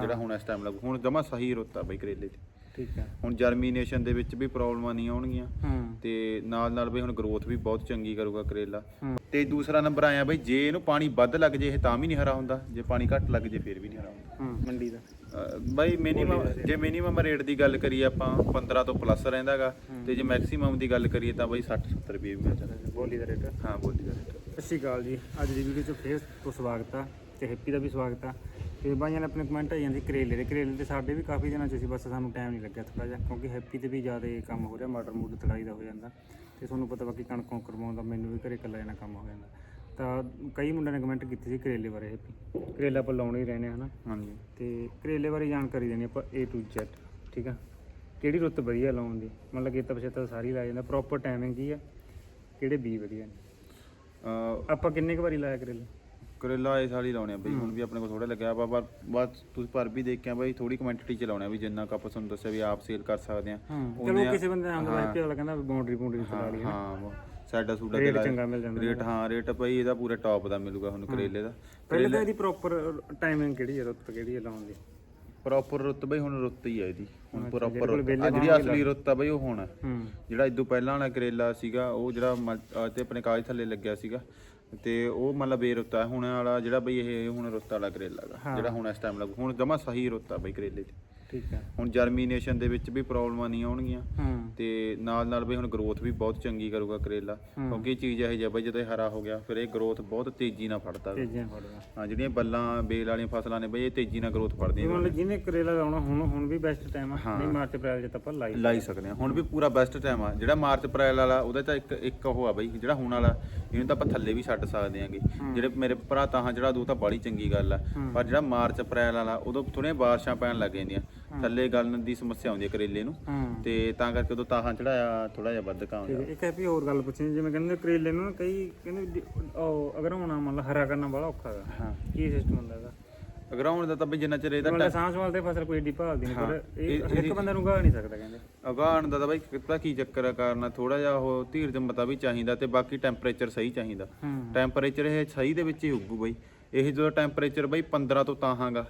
ਜਿਹੜਾ ਹੁਣ ਇਸ ਟਾਈਮ ਲੱਗੂ। ਹੁਣ ਜਮਾ ਸਹੀ ਰੁੱਤ ਆ ਬਈ ਕਰੇਲੇ ਦੀ ਠੀਕ ਹੈ। ਹੁਣ ਜਰਮੀਨੇਸ਼ਨ ਦੇ ਵਿੱਚ ਵੀ ਪ੍ਰੋਬਲਮਾਂ ਨਹੀਂ ਆਉਣਗੀਆਂ। ਹੂੰ। ਤੇ ਨਾਲ ਨਾਲ ਬਈ ਹੁਣ ਗਰੋਥ ਵੀ ਬਹੁਤ ਚੰਗੀ ਕਰੂਗਾ ਕਰੇਲਾ। ਹੂੰ। ਤੇ ਦੂਸਰਾ ਨੰਬਰ ਆਇਆ ਬਈ ਜੇ ਇਹਨੂੰ ਪਾਣੀ ਵੱਧ ਲੱਗ ਜੇ ਇਹ ਤਾਂ ਵੀ ਨਹੀਂ ਹਰਾ ਹੁੰਦਾ। ਜੇ ਪਾਣੀ ਘੱਟ ਲੱਗ ਜੇ ਫਿਰ ਵੀ ਨਹੀਂ ਹਰਾ ਹੁੰਦਾ। ਹੂੰ ਮੰਡੀ ਦਾ। ਅਹ ਬਾਈ ਮਿਨੀਮਮ ਜੇ। ਮਿਨੀਮਮ ਰੇਟ ਦੀ ਗੱਲ ਕਰੀਏ ਆਪਾਂ 15 ਤੋਂ ਪਲੱਸ ਰਹਿੰਦਾਗਾ ਤੇ ਜੇ ਮੈਕਸਿਮਮ ਦੀ ਗੱਲ ਕਰੀਏ ਤਾਂ ਬਾਈ 60 70 ਰੁਪਏ ਵੀ ਮਿਲ ਜਾਂਦਾ। ਬੋਲੀ ਦਾ ਰੇਟ ਹਾਂ ਬੋਲੀ ਦਾ ਰੇਟ ਸਤਿ ਸ਼੍ਰੀ ਅਕਾਲ ਜੀ। ਅੱਜ ਦੀ ਵੀਡੀਓ 'ਚ ਫੇਰ ਤੋਂ ਸਵਾਗਤ ਆ ਤੇ ਹੈਪੀ ਦਾ ਵੀ ਸਵਾਗਤ ਆ। ਤੇ ਬਾਈਆਂ ਨੇ ਆਪਣੇ ਕਮੈਂਟ ਆਈ ਜਾਂਦੀ ਕਰੇਲੇ ਦੇ ਕਰੇਲੇ ਤੇ ਸਾਡੇ ਵੀ ਕਾਫੀ ਦਿਨਾਂ 'ਚ ਸੀ ਬਸ ਸਾਨੂੰ ਟਾਈਮ ਨਹੀਂ ਲੱਗਿਆ ਥੋੜਾ ਜਿਹਾ ਕਿਉਂਕਿ ਹੈਪੀ ਤੇ ਵੀ ਜ਼ਿਆਦਾ ਕੰਮ ਹੋ ਰਿਹਾ ਮਟਰ ਮੂਡ ਤੜਾਈ ਦਾ ਹੋ ਜਾਂਦਾ ਤੇ ਤੁਹਾਨੂੰ ਪਤਾ ਬਾਕੀ ਕਣਕ ਕਰਵਾਉਣ ਦਾ ਮੈਨੂੰ ਵੀ ਘਰੇ ਇਕੱਲਾ ਜਾਣਾ ਕੰਮ ਹੋ ਜਾਂਦਾ। ਤਾਂ ਕਈ ਮੁੰਡਿਆਂ ਨੇ ਕਮੈਂਟ ਕੀਤੇ ਸੀ ਕਰੇਲੇ ਬਾਰੇ ਹੈਪੀ ਕਰੇਲਾ ਆਪਾਂ ਲਾਉਣੇ ਹੀ ਰਹਿੰਦੇ ਆ ਹਨਾ। ਹਾਂਜੀ। ਤੇ ਕਰੇਲੇ ਬਾਰੇ ਜਾਣਕਾਰੀ ਦੇਣੀ ਆਪਾਂ A to Z ਠੀਕ ਆ? ਕਿਹੜੀ ਰੁੱਤ ਵਧੀਆ ਲਾਉਣ ਦੀ? ਮਤਲਬ ਕਿ ਤਾਂ ਪਛੇਤਾ ਸਾਰੀ ਲਾ ਜਾਂਦਾ ਪ੍ਰੋਪਰ ਟਾਈਮਿੰਗ ਕੀ ਆ? ਕਿਹੜੇ ਬੀ ਵਧੀਆ ਨੇ? ਆਪਾਂ ਕਿੰਨੇ ਕੁ ਵਾਰੀ ਲਾਇਆ ਕਰੇਲਾ? ਕਰੇਲਾ ਇਸ ਵਾਲੀ ਲਾਉਣੇ ਆ ਬਈ ਹੁਣ ਵੀ ਆਪਣੇ ਕੋਲ ਥੋੜਾ ਲੱਗਿਆ ਆਪਾਂ ਪਰ ਬਸ ਤੁਸੀਂ ਪਰ ਵੀ ਦੇਖਿਆ ਬਈ ਥੋੜੀ ਕੁਆਂਟੀਟੀ ਚ ਲਾਉਣੇ ਆ ਵੀ ਜਿੰਨਾ ਕੁ ਆਪਾਂ ਤੁਹਾਨੂੰ ਦੱਸਿਆ ਵੀ ਆਪ ਸੇਲ ਕਰ ਸਕਦੇ ਆ। ਚਲੋ ਕਿਸੇ ਬੰਦੇ ਨਾਲ ਹੈਪੀ ਵਾਲਾ ਕਹਿੰਦਾ ਬਾਉਂਡਰੀ ਬਾਉਂਡਰੀ ਚਲਾ ਲਈ ਹਾਂ ਸਾਡਾ ਸੂਡਾ ਰੇਟ ਤੇ ਚੰਗਾ ਮਿਲ ਜਾਂਦਾ ਰੇਟ ਹਾਂ ਰੇਟ ਬਈ ਇਹਦਾ ਪੂਰਾ ਟੌਪ ਦਾ ਮਿਲੂਗਾ ਹੁਣ ਕਰੇਲੇ ਦਾ। ਪਹਿਲੇ ਤਾਂ ਇਹਦੀ ਪ੍ਰੋਪਰ ਟਾਈਮਿੰਗ ਕਿਹੜੀ ਹੈ ਰੁੱਤ ਕਿਹੜੀ ਹੈ ਲਾਉਣ ਦੀ? ਪ੍ਰੋਪਰ ਰੁੱਤ ਬਈ ਹੁਣ ਰੁੱਤ ਹੀ ਆ ਇਹਦੀ। ਹੁਣ ਪ੍ਰੋਪਰ ਜਿਹੜੇ ਅਸਲੀ ਰੁੱਤ ਆ ਬਈ ਉਹ ਹੁਣ ਜਿਹੜਾ ਇਦੋਂ ਪਹਿਲਾਂ ਵਾਲਾ ਕਰੇਲਾ ਸੀਗਾ ਉਹ ਜਿਹੜਾ ਤੇ ਆਪਣੇ ਕਾਗਜ਼ ਥੱਲੇ ਲੱਗਿਆ ਸੀਗਾ। ਤੇ ਉਹ ਮਤਲਬ ਬੇਰੁੱਤਾ ਹੁਣ ਵਾਲਾ ਜਿਹੜਾ ਬਈ ਇਹ ਹੁਣ ਰੁੱਤ ਵਾਲਾ ਕਰੇਲਾ ਗਾ ਜਿਹੜਾ ਹੁਣ ਇਸ ਟਾਈਮ ਲੱਗੂ ਹੁਣ ਜਮਾ ਸਹੀ ਰੁੱਤ ਬਈ ਕਰੇਲੇ ਦੀ ਠੀਕ ਹੈ। ਹੁਣ ਜਰਮੀਨੇਸ਼ਨ ਦੇ ਵਿੱਚ ਵੀ ਪ੍ਰੋਬਲਮਾਂ ਨਹੀਂ ਆਉਣਗੀਆਂ। ਹੂੰ। ਤੇ ਨਾਲ ਨਾਲ ਬਈ ਹੁਣ ਗਰੋਥ ਵੀ ਬਹੁਤ ਚੰਗੀ ਕਰੂਗਾ ਕਰੇਲਾ। ਕਿਉਂਕਿ ਇਹ ਚੀਜ਼ ਇਹ ਜਿਹਾ ਬਈ ਜਦੋਂ ਇਹ ਹਰਾ ਹੋ ਗਿਆ ਫਿਰ ਇਹ ਗਰੋਥ ਬਹੁਤ ਤੇਜ਼ੀ ਨਾਲ ਫੜਦਾ। ਗਾ। ਤੇਜ਼ੀਆਂ ਫੜਦਾ। ਹਾਂ ਜਿਹੜੀਆਂ ਬੱਲਾਂ ਬੇਲ ਵਾਲੀਆਂ ਫਸਲਾਂ ਨੇ ਬਈ ਇਹ ਤੇਜ਼ੀ ਨਾਲ ਗਰੋਥ ਫੜਦੀਆਂ ਮਤਲਬ ਜਿਹਨੇ ਕਰੇਲਾ ਲਾਉਣਾ ਹੁਣ ਹੁਣ ਵੀ ਬੈਸਟ ਟਾਈਮ ਆ। ਨਹੀਂ ਮਾਰਚ ਅਪ੍ਰੈਲ ਚ ਤਾਂ ਆਪਾਂ ਲਾਈ ਲਾਈ ਸਕਦੇ ਆ ਹੁਣ ਵੀ ਪੂਰਾ ਬੈਸਟ ਟਾਈਮ ਆ। ਜਿਹੜਾ ਮਾਰਚ ਅਪ੍ਰੈਲ ਵਾਲਾ ਉਹਦੇ ਤਾਂ ਇੱਕ ਇੱਕ ਉਹ ਆ ਬਈ ਜਿਹੜਾ ਹੁਣ ਵਾਲਾ ਇਹਨੂੰ ਤਾਂ ਆਪਾਂ ਥੱਲੇ ਵੀ ਛੱਡ ਸਕਦੇ ਆਂਗੇ ਜਿਹੜੇ ਮੇਰੇ ਭਰਾ ਤਾਂ ਹਾਂ ਜਿਹੜਾ ਦੋ ਤਾਂ ਬੜੀ ਚੰਗੀ ਗੱਲ ਆ। ਪਰ ਜਿਹੜਾ ਮਾਰਚ ਅਪ੍ਰੈਲ ਵਾਲਾ ਉਦੋਂ ਥੋੜੀਆਂ ਬਾਰਿਸ਼ਾਂ ਪੈਣ ਲੱਗ ਜਾਂਦੀਆਂ। ਥੱਲੇ ਗਲਣ ਦੀ ਸਮੱਸਿਆ ਆਉਂਦੀ ਹੈ ਕਰੇਲੇ ਨੂੰ। ਹੂੰ। ਤੇ ਤਾਂ ਕਰਕੇ ਉਦੋਂ ਤਾਹਾਂ ਚੜਾਇਆ ਥੋੜਾ ਜਿਹਾ ਵੱਧ ਕਾਉਂਦਾ ਠੀਕ ਹੈ। ਇੱਕ ਹੈਪੀ ਹੋਰ ਗੱਲ ਪੁੱਛਣੀ ਜਿਵੇਂ ਕਹਿੰਦੇ ਕਰੇਲੇ ਨੂੰ ਨਾ ਕਈ ਕਹਿੰਦੇ ਵੀ ਉਹ ਅਗਰ ਹੋਣਾ ਮਤਲਬ ਹਰਾ ਕਰਨਾ ਬੜਾ ਔਖਾ ਹਾਂ। ਕੀ ਸਿਸਟਮ ਹੁੰਦਾ ਇਹਦਾ? ਗਰਾਊਂਡ ਦਾ ਤਾਂ ਬਈ ਜਿੰਨਾ ਚਿਰ ਇਹਦਾ ਮਤਲਬ ਸੰਭਾਲ ਤੇ ਫਸਲ ਕੋਈ ਏਡੀ ਭਾਲਦੀ ਨਹੀਂ ਪਰ ਇਹ ਇੱਕ ਬੰਦੇ ਨੂੰ ਗਾ ਨਹੀਂ ਸਕਦਾ ਕਹਿੰਦੇ। ਉਗਾਉਣ ਦਾ ਤਾਂ ਬਈ ਕਿਤਾ ਕੀ ਚੱਕਰ ਆ ਕਾਰਨ ਥੋੜਾ ਜਿਹਾ ਉਹ ਧੀਰਜ ਮਤਾ ਵੀ ਚਾਹੀਦਾ ਤੇ ਬਾਕੀ ਟੈਂਪਰੇਚਰ ਸਹੀ ਚਾਹੀਦਾ। ਹੂੰ। ਟੈਂਪਰੇਚਰ ਇਹ ਸਹੀ ਦੇ ਵਿੱਚ ਹੀ ਉੱਗੂ ਬਈ। ਇਹ ਜਦੋਂ ਟੈਂਪਰੇਚਰ ਬਈ 15 ਤੋਂ ਤਾਹਾਂਗਾ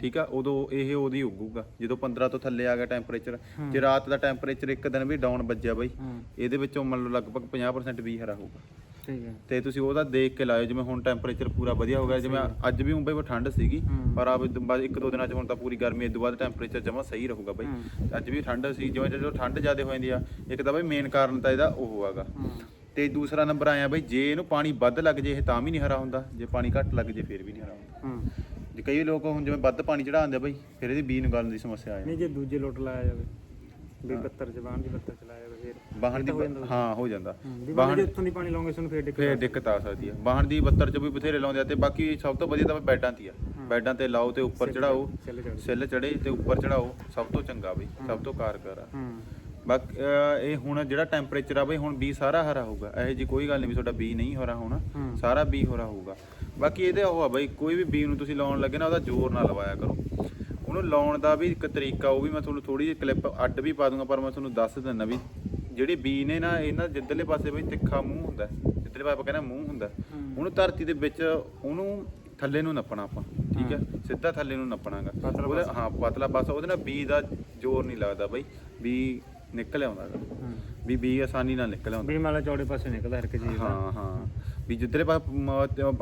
ਠੀਕ ਆ ਉਦੋਂ ਇਹ ਉਹਦੀ ਉੱਗੂਗਾ ਜਦੋਂ 15 ਤੋਂ ਥੱਲੇ ਆ ਗਿਆ ਟੈਂਪਰੇਚਰ ਜੇ ਰਾਤ ਦਾ ਟੈਂਪਰੇਚਰ ਇੱਕ ਦਿਨ ਵੀ ਡਾਊਨ ਵੱਜਿਆ ਬਈ ਇਹਦੇ ਵਿੱਚੋਂ ਮੰਨ ਲਓ ਲਗਭਗ 50% ਵੀ ਹਰਾ ਹੋਊਗਾ। ਠੀਕ ਹੈ। ਤੇ ਤੁਸੀਂ ਉਹਦਾ ਦੇਖ ਕੇ ਲਾਇਓ ਜਿਵੇਂ ਹੁਣ ਟੈਂਪਰੇਚਰ ਪੂਰਾ ਵਧੀਆ ਹੋ ਗਿਆ ਜਿਵੇਂ ਅੱਜ ਵੀ ਮੁੰਬਈ ਵਿੱਚ ਠੰਡ ਸੀਗੀ। ਪਰ ਆ ਇੱਕ ਦੋ ਦਿਨਾਂ ਚ ਹੁਣ ਤਾਂ ਪੂਰੀ ਗਰਮੀ ਇਸ ਤੋਂ ਬਾਅਦ ਟੈਂਪਰੇਚਰ ਜਮਾ ਸਹੀ ਰਹੂਗਾ ਬਈ। ਅੱਜ ਵੀ ਠੰਡ ਸੀ ਜਿਵੇਂ ਜਦੋਂ ਠੰਡ ਜ਼ਿਆਦਾ ਹੋ ਜਾਂਦੀ ਆ ਇੱਕ ਤਾਂ ਬਈ ਮੇਨ ਕਾਰਨ ਤਾਂ ਇਹਦਾ ਉਹ ਹੈਗਾ। ਤੇ ਦੂਸਰਾ ਨੰਬਰ ਆਇਆ ਬਈ ਜੇ ਇਹਨੂੰ ਪਾਣੀ ਵੱਧ ਲੱਗ ਜੇ ਇਹ ਤਾਂ ਵੀ ਨਹੀਂ ਹਰਾ ਹੁੰਦਾ ਜੇ ਪਾਣੀ ਘੱਟ ਲੱਗ ਜੇ ਫਿਰ ਵੀ ਨਹੀਂ ਹਰਾ ਹੁੰਦਾ। ਹੂੰ। ਜੇ ਕਈ ਲੋਕ ਹੁਣ ਜਿਵੇਂ ਵੱਧ ਪਾਣੀ ਚੜਾਉਂਦੇ ਬਈ ਫਿਰ ਇਹਦੀ ਬੀਨ ਗਲਣ ਦੀ ਸਮੱਸਿਆ ਆ ਜਾਂਦੀ ਨਹੀਂ ਜੇ ਦੂਜੇ ਲੋਟ ਲਾਇਆ ਜਾਵੇ ਵੀ 72 ਜ਼ਬਾਨ ਦੀ 72 ਚਲਾਇਆ ਜਾਵੇ ਫਿਰ ਬਾਹਣ ਦੀ ਹਾਂ ਹੋ ਜਾਂਦਾ। ਵੀ ਬਾਹਰ ਜੇ ਉੱਤੋਂ ਦੀ ਪਾਣੀ ਲਾਉਂਗੇ ਤੁਹਾਨੂੰ ਫੇਰ ਦਿੱਕਤ ਫੇਰ ਦਿੱਕਤ ਆ। ਸਕਦੀ ਆ। ਬਾਹਣ ਦੀ 72 ਚ ਵੀ ਬਥੇਰੇ ਲਾਉਂਦੇ ਆ ਤੇ ਬਾਕੀ ਸਭ ਤੋਂ ਵਧੀਆ ਤਾਂ ਬੈਡਾਂ ਤੇ ਆ। ਬੈਡਾਂ ਤੇ ਲਾਓ ਤੇ ਉੱਪਰ ਚੜਾਓ ਸਿੱਲ ਚੜੇ ਤੇ ਉੱਪਰ ਚੜਾਓ ਸਭ ਤੋਂ ਚੰਗਾ ਬਈ ਸਭ ਤੋਂ ਕਾਰਗਰ ਆ। ਬਾਕੀ ਅਹ ਇਹ ਹੁਣ ਜਿਹੜਾ ਟੈਂਪਰੇਚਰ ਆ ਬਈ ਹੁਣ ਬੀ ਸਾਰਾ ਹਰਾ ਹੋਊਗਾ। ਇਹੋ ਜੀ ਕੋਈ ਗੱਲ ਨਹੀਂ ਵੀ ਤੁਹਾਡਾ ਬੀ ਨਹੀਂ ਹਰਾ ਹੋਣਾ। ਹੂੰ। ਸਾਰਾ ਬੀ ਹਰਾ ਹੋਊਗਾ। ਬਾਕੀ ਇਹਦੇ ਉਹ ਆ ਬਈ ਕੋਈ ਵੀ ਬੀ ਨੂੰ ਤੁਸੀਂ ਲਾਉਣ ਲੱਗੇ ਨਾ ਉਹਦਾ ਜ਼ੋਰ ਨਾ ਲਵਾਇਆ ਕਰੋ। ਉਹਨੂੰ ਲਾਉਣ ਦਾ ਵੀ ਇੱਕ ਤਰੀਕਾ ਉਹ ਵੀ ਮੈਂ ਤੁਹਾਨੂੰ ਥੋੜੀ ਜਿਹੀ ਕਲਿੱਪ ਅੱਡ ਵੀ ਪਾ ਦੂੰਗਾ ਪਰ ਮੈਂ ਤੁਹਾਨੂੰ ਦੱਸ ਦਿੰਦਾ ਵੀ ਜਿਹੜੇ ਬੀ ਨੇ ਨਾ ਇਹਨਾਂ ਜਿੱਧਰਲੇ ਪਾਸੇ ਬਈ ਤਿੱਖਾ ਮੂੰਹ ਹੁੰਦਾ ਜਿੱਧਰਲੇ ਪਾਸੇ ਆਪਾਂ ਕਹਿੰਦੇ ਮੂੰਹ ਹੁੰਦਾ ਉਹਨੂੰ ਧਰਤੀ ਦੇ ਵਿੱਚ ਉਹਨੂੰ ਥੱਲੇ ਨੂੰ ਨੱਪਣਾ ਆਪਾਂ ਠੀਕ ਹੈ? ਸਿੱਧਾ ਥੱਲੇ ਨੂੰ ਨੱਪਣਾਗਾ। ਪਤਲਾ ਉਹਦੇ ਹਾਂ ਪਤਲਾ ਪਾਸਾ ਉਹਦੇ ਨਾਲ ਬੀ ਦਾ ਜ਼ੋਰ ਨਹੀਂ ਲੱਗਦਾ ਬਈ ਬੀ ਨਿਕਲ ਆਉਂਦਾ ਗਾ। ਹੂੰ। ਵੀ ਬੀ ਆਸਾਨੀ ਨਾਲ ਨਿਕਲ ਆਉਂਦਾ। ਵੀ ਮਾਲਾ ਚੌੜੇ ਪਾਸੇ ਨਿਕਲਦਾ ਹਰ ਇੱਕ ਚੀਜ਼ ਦਾ। ਹਾਂ ਹਾਂ। ਵੀ ਜਿੱਧਰਲੇ ਪਾਸ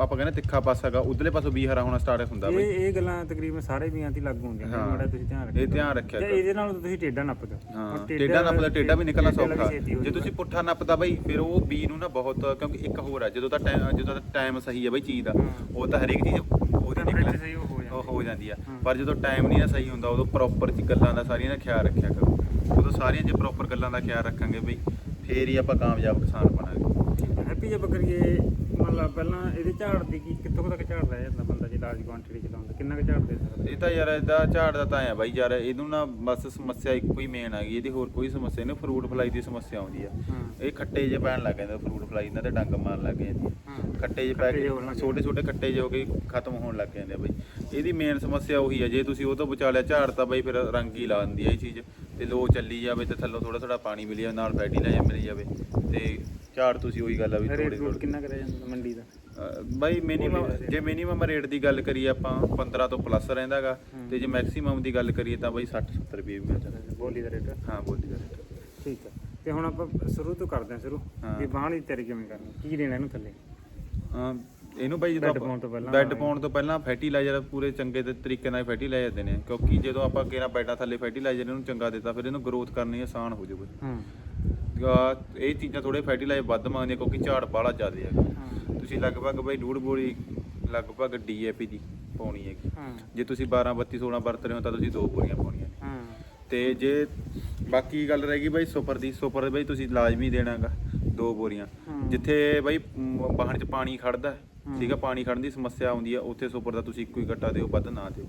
ਆਪਾਂ ਕਹਿੰਦੇ ਤਿੱਖਾ ਪਾਸਾਗਾ ਉਧਰਲੇ ਪਾਸੋਂ ਬੀ ਹਰਾ ਹੋਣਾ ਸਟਾਰਟ ਹੁੰਦਾ ਬਈ। ਇਹ ਇਹ ਗੱਲਾਂ ਤਕਰੀਬਨ ਸਾਰੇ ਵੀਆਂ ਤੇ ਲਾਗੂ ਹੁੰਦੀਆਂ ਨੇ ਮਾੜਾ ਤੁਸੀਂ ਧਿਆਨ ਰੱਖੋ ਇਹ ਧਿਆਨ ਰੱਖਿਆ ਜੇ ਕਰੋ। ਇਹਦੇ ਨਾਲ ਤੁਸੀਂ ਟੇਡਾ ਨੱਪ ਦਿਓ। ਹਾਂ ਹੁਣ ਟੇਡਾ ਨੱਪਦਾ ਟੇਡਾ ਵੀ ਨਿਕਲਣਾ ਟੇਢਾ ਸੌਖਾ। ਛੇਤੀ ਹੋ ਜੇ ਤੁਸੀਂ ਪੁੱਠਾ ਨੱਪਦਾ ਬਈ ਫਿਰ ਉਹ ਬੀ ਨੂੰ ਨਾ ਬਹੁਤ ਕਿਉਂਕਿ ਇੱਕ ਹੋਰ ਆ ਜਦੋਂ ਤਾਂ ਟਾਈਮ ਜਦੋਂ ਤਾਂ ਟਾਈਮ ਸਹੀ ਹੈ ਬਈ ਚੀਜ਼ ਦਾ ਉਹ ਤਾਂ ਹਰੇਕ ਚੀਜ਼ ਉਹਦੀ ਨਿਕਲ ਸਹੀ ਉਹ ਹੋ ਜਾਂਦਾ ਉਹ ਹੋ। ਜਾਂਦੀ ਆ। ਪਰ ਜਦੋਂ ਟਾਈਮ ਨਹੀਂ ਨਾ ਸਹੀ ਹੁੰਦਾ ਉਦੋਂ ਪ੍ਰੋਪਰ ਚ ਗੱਲਾਂ ਦਾ ਸਾਰੀਆਂ ਦਾ ਖਿਆਲ ਰੱਖਿਆ ਕਰੋ। ਉਦੋਂ ਸਾਰੀਆਂ ਜੇ ਪ੍ਰੋਪਰ ਗੱਲਾਂ ਦਾ ਖਿਆਲ ਰੱਖਾਂਗੇ ਬਈ ਫੇਰ ਹੀ ਆਪਾਂ ਕਾਮਯਾਬ ਕਿਸਾਨ ਬਣਾਂਗੇ। ਹੈਪੀ ਜੇ ਕਰੀਏ ਮਤਲਬ ਪਹਿਲਾਂ ਇਹਦੇ ਝਾੜ ਦੀ ਕੀ ਕਿੱਥੋਂ ਤੱਕ ਝਾੜ ਰਹਿ ਜਾਂਦਾ ਬੰਦਾ ਜੇ ਲਾਰਜ ਕੁਆਂਟੀਟੀ ਚ ਲਾਉਂਦਾ ਕਿੰਨਾ ਕੁ ਝਾੜ ਦੇ ਸਕਦਾ? ਇਹ ਤਾਂ ਯਾਰ ਇਹਦਾ ਝਾੜ ਦਾ ਤਾਂ ਆ ਬਾਈ ਯਾਰ ਇਹਨੂੰ ਨਾ ਬਸ ਸਮੱਸਿਆ ਇੱਕੋ ਹੀ ਮੇਨ ਆ ਗਈ ਇਹਦੀ ਹੋਰ ਕੋਈ ਸਮੱਸਿਆ ਨਹੀਂ ਫਰੂਟ ਫਲਾਈ ਦੀ ਸਮੱਸਿਆ ਆਉਂਦੀ ਆ। ਇਹ ਖੱਟੇ ਜੇ ਪੈਣ ਲੱਗ ਜਾਂਦੇ ਫਰੂਟ ਫਲਾਈ ਇਹਨਾਂ ਤੇ ਡੰਗ ਮਾਰਨ ਲੱਗ ਜਾਂਦੀ ਖੱਟੇ ਜੇ ਪੈ ਕੇ ਛੋਟੇ ਛੋਟੇ ਖੱਟੇ ਜਿਹੇ ਹੋ ਕੇ ਖਤਮ ਹੋਣ ਲੱਗ ਜਾਂਦੇ ਆ ਬਈ। ਇਹਦੀ ਮੇਨ ਸਮੱਸਿਆ ਉਹੀ ਆ ਜੇ ਤੁਸੀਂ ਉਹ ਤੋਂ ਬਚਾ ਲਿਆ ਝਾੜ ਤਾਂ ਬਈ ਫਿਰ ਰੰਗ ਹੀ ਲਾ ਦਿੰਦੀ ਆ ਇਹ ਚੀਜ਼। ਤੇ ਲੋ ਚੱਲੀ ਜਾਵੇ ਤੇ ਥੱਲੋਂ ਥੋੜਾ ਥੋੜਾ ਪਾਣੀ ਮਿਲੀ ਜਾਵੇ ਨਾਲ ਫੈਟੀ ਲੈ ਮਿਲੀ ਜਾਵੇ ਤੇ ਝਾੜ ਤੁਸੀਂ ਉਹੀ ਗੱਲ ਆ ਵੀ ਰੇਟ ਥੋੜੇ ਰੂਟ ਥੋੜੇ ਕਿੰਨਾ ਕਰਿਆ ਜਾਂਦਾ ਮੰਡੀ ਦਾ? ਬਾਈ ਮਿਨੀਮਮ ਜੇ ਮਿਨੀਮਮ ਰੇਟ ਦੀ ਗੱਲ ਕਰੀਏ ਆਪਾਂ 15 ਤੋਂ ਪਲੱਸ ਰਹਿੰਦਾਗਾ ਤੇ ਜੇ ਮੈਕਸਿਮਮ ਦੀ ਗੱਲ ਕਰੀਏ ਤਾਂ ਬਾਈ 60 70 ਰੁਪਏ ਵੀ ਮਿਲ ਜਾਂਦਾ। ਬੋਲੀ ਦਾ ਰੇਟ ਹਾਂ ਬੋਲੀ ਦਾ ਰੇਟ ਠੀਕ ਹੈ ਤੇ ਹੁਣ ਆਪਾਂ ਸ਼ੁਰੂ ਤੋਂ ਕਰਦੇ ਹਾਂ ਸ਼ੁਰੂ ਹਾਂ। ਵੀ ਬਾਹਣ ਦੀ ਤਿਆਰੀ ਕਿਵੇਂ ਕਰਨੀ? ਕੀ ਦੇਣਾ ਇਹਨੂੰ ਥੱਲੇ? ਅਮ ਇਹਨੂੰ ਬਾਈ ਜਦੋਂ ਬੈੱਡ ਪਾਉਣ ਤੋਂ ਪਹਿਲਾਂ ਬੈੱਡ ਪਾਉਣ ਤੋਂ ਪਹਿਲਾਂ ਫੈਟੀਲਾਈਜ਼ਰ ਪੂਰੇ ਚੰਗੇ ਦੇ ਤਰੀਕੇ ਨਾਲ ਫੈਟੀਲਾਈਜ਼ਰ ਦੇਣੇ ਆ, ਕਿਉਂਕਿ ਜਦੋਂ ਆਪਾਂ ਕਿਹੜਾ ਬੈੱਡਾਂ ਥੱਲੇ ਫੈਟੀਲਾਈਜ਼ਰ ਇਹਨੂੰ ਚੰਗਾ ਦਿੱਤਾ ਫਿਰ ਇਹਨੂੰ ਗਰੋਥ ਕਰਨੀ ਆਸਾਨ ਹੋ ਜਾਊਗੀ। ਹਾਂ। ਆ, ਇਹ ਚੀਜ਼ਾਂ ਥੋੜੇ ਫੈਟੀਲਾਈਜ਼ਰ ਵੱਧ ਮੰਗਦੀਆਂ ਕਿਉਂਕਿ ਝਾੜ ਬਾਹਲਾ ਜ਼ਿਆਦਾ ਹੈਗਾ ਹਾਂ। ਤੁਸੀਂ ਲਗਭਗ ਬਾਈ ਡੂਢ ਬੋਰੀ ਲਗਭਗ ਡੀਏਪੀ ਦੀ ਪਾਉਣੀ ਹੈਗੀ। ਹਾਂ। ਜੇ ਤੁਸੀਂ 12 32 16 ਵਰਤ ਰਹੇ ਹੋ ਤਾਂ ਤੁਸੀਂ ਦੋ ਬੋਰੀਆਂ ਪਾਉਣੀਆਂ ਨੇ। ਹਾਂ। ਤੇ ਜੇ ਬਾਕੀ ਗੱਲ ਰਹਿ ਗਈ ਬਾਈ ਸੁਪਰ ਦੀ ਸੁਪਰ ਬਾਈ ਤੁਸੀਂ ਲਾਜ਼ਮੀ ਦੇਣਾਗਾ ਦੋ ਬੋਰੀਆਂ। ਜਿੱਥੇ ਬਾਈ ਮ, ਚ ਪਾਣੀ ਖੜਦਾ ਹੈ, ਠੀਕ ਆ ਪਾਣੀ ਖੜਨ ਦੀ ਸਮੱਸਿਆ ਆਉਂਦੀ ਆ ਉੱਥੇ ਸੁਪਰ ਦਾ ਤੁਸੀਂ ਇੱਕੋ ਹੀ ਗੱਟਾ ਦਿਓ ਵੱਧ ਨਾ ਦਿਓ।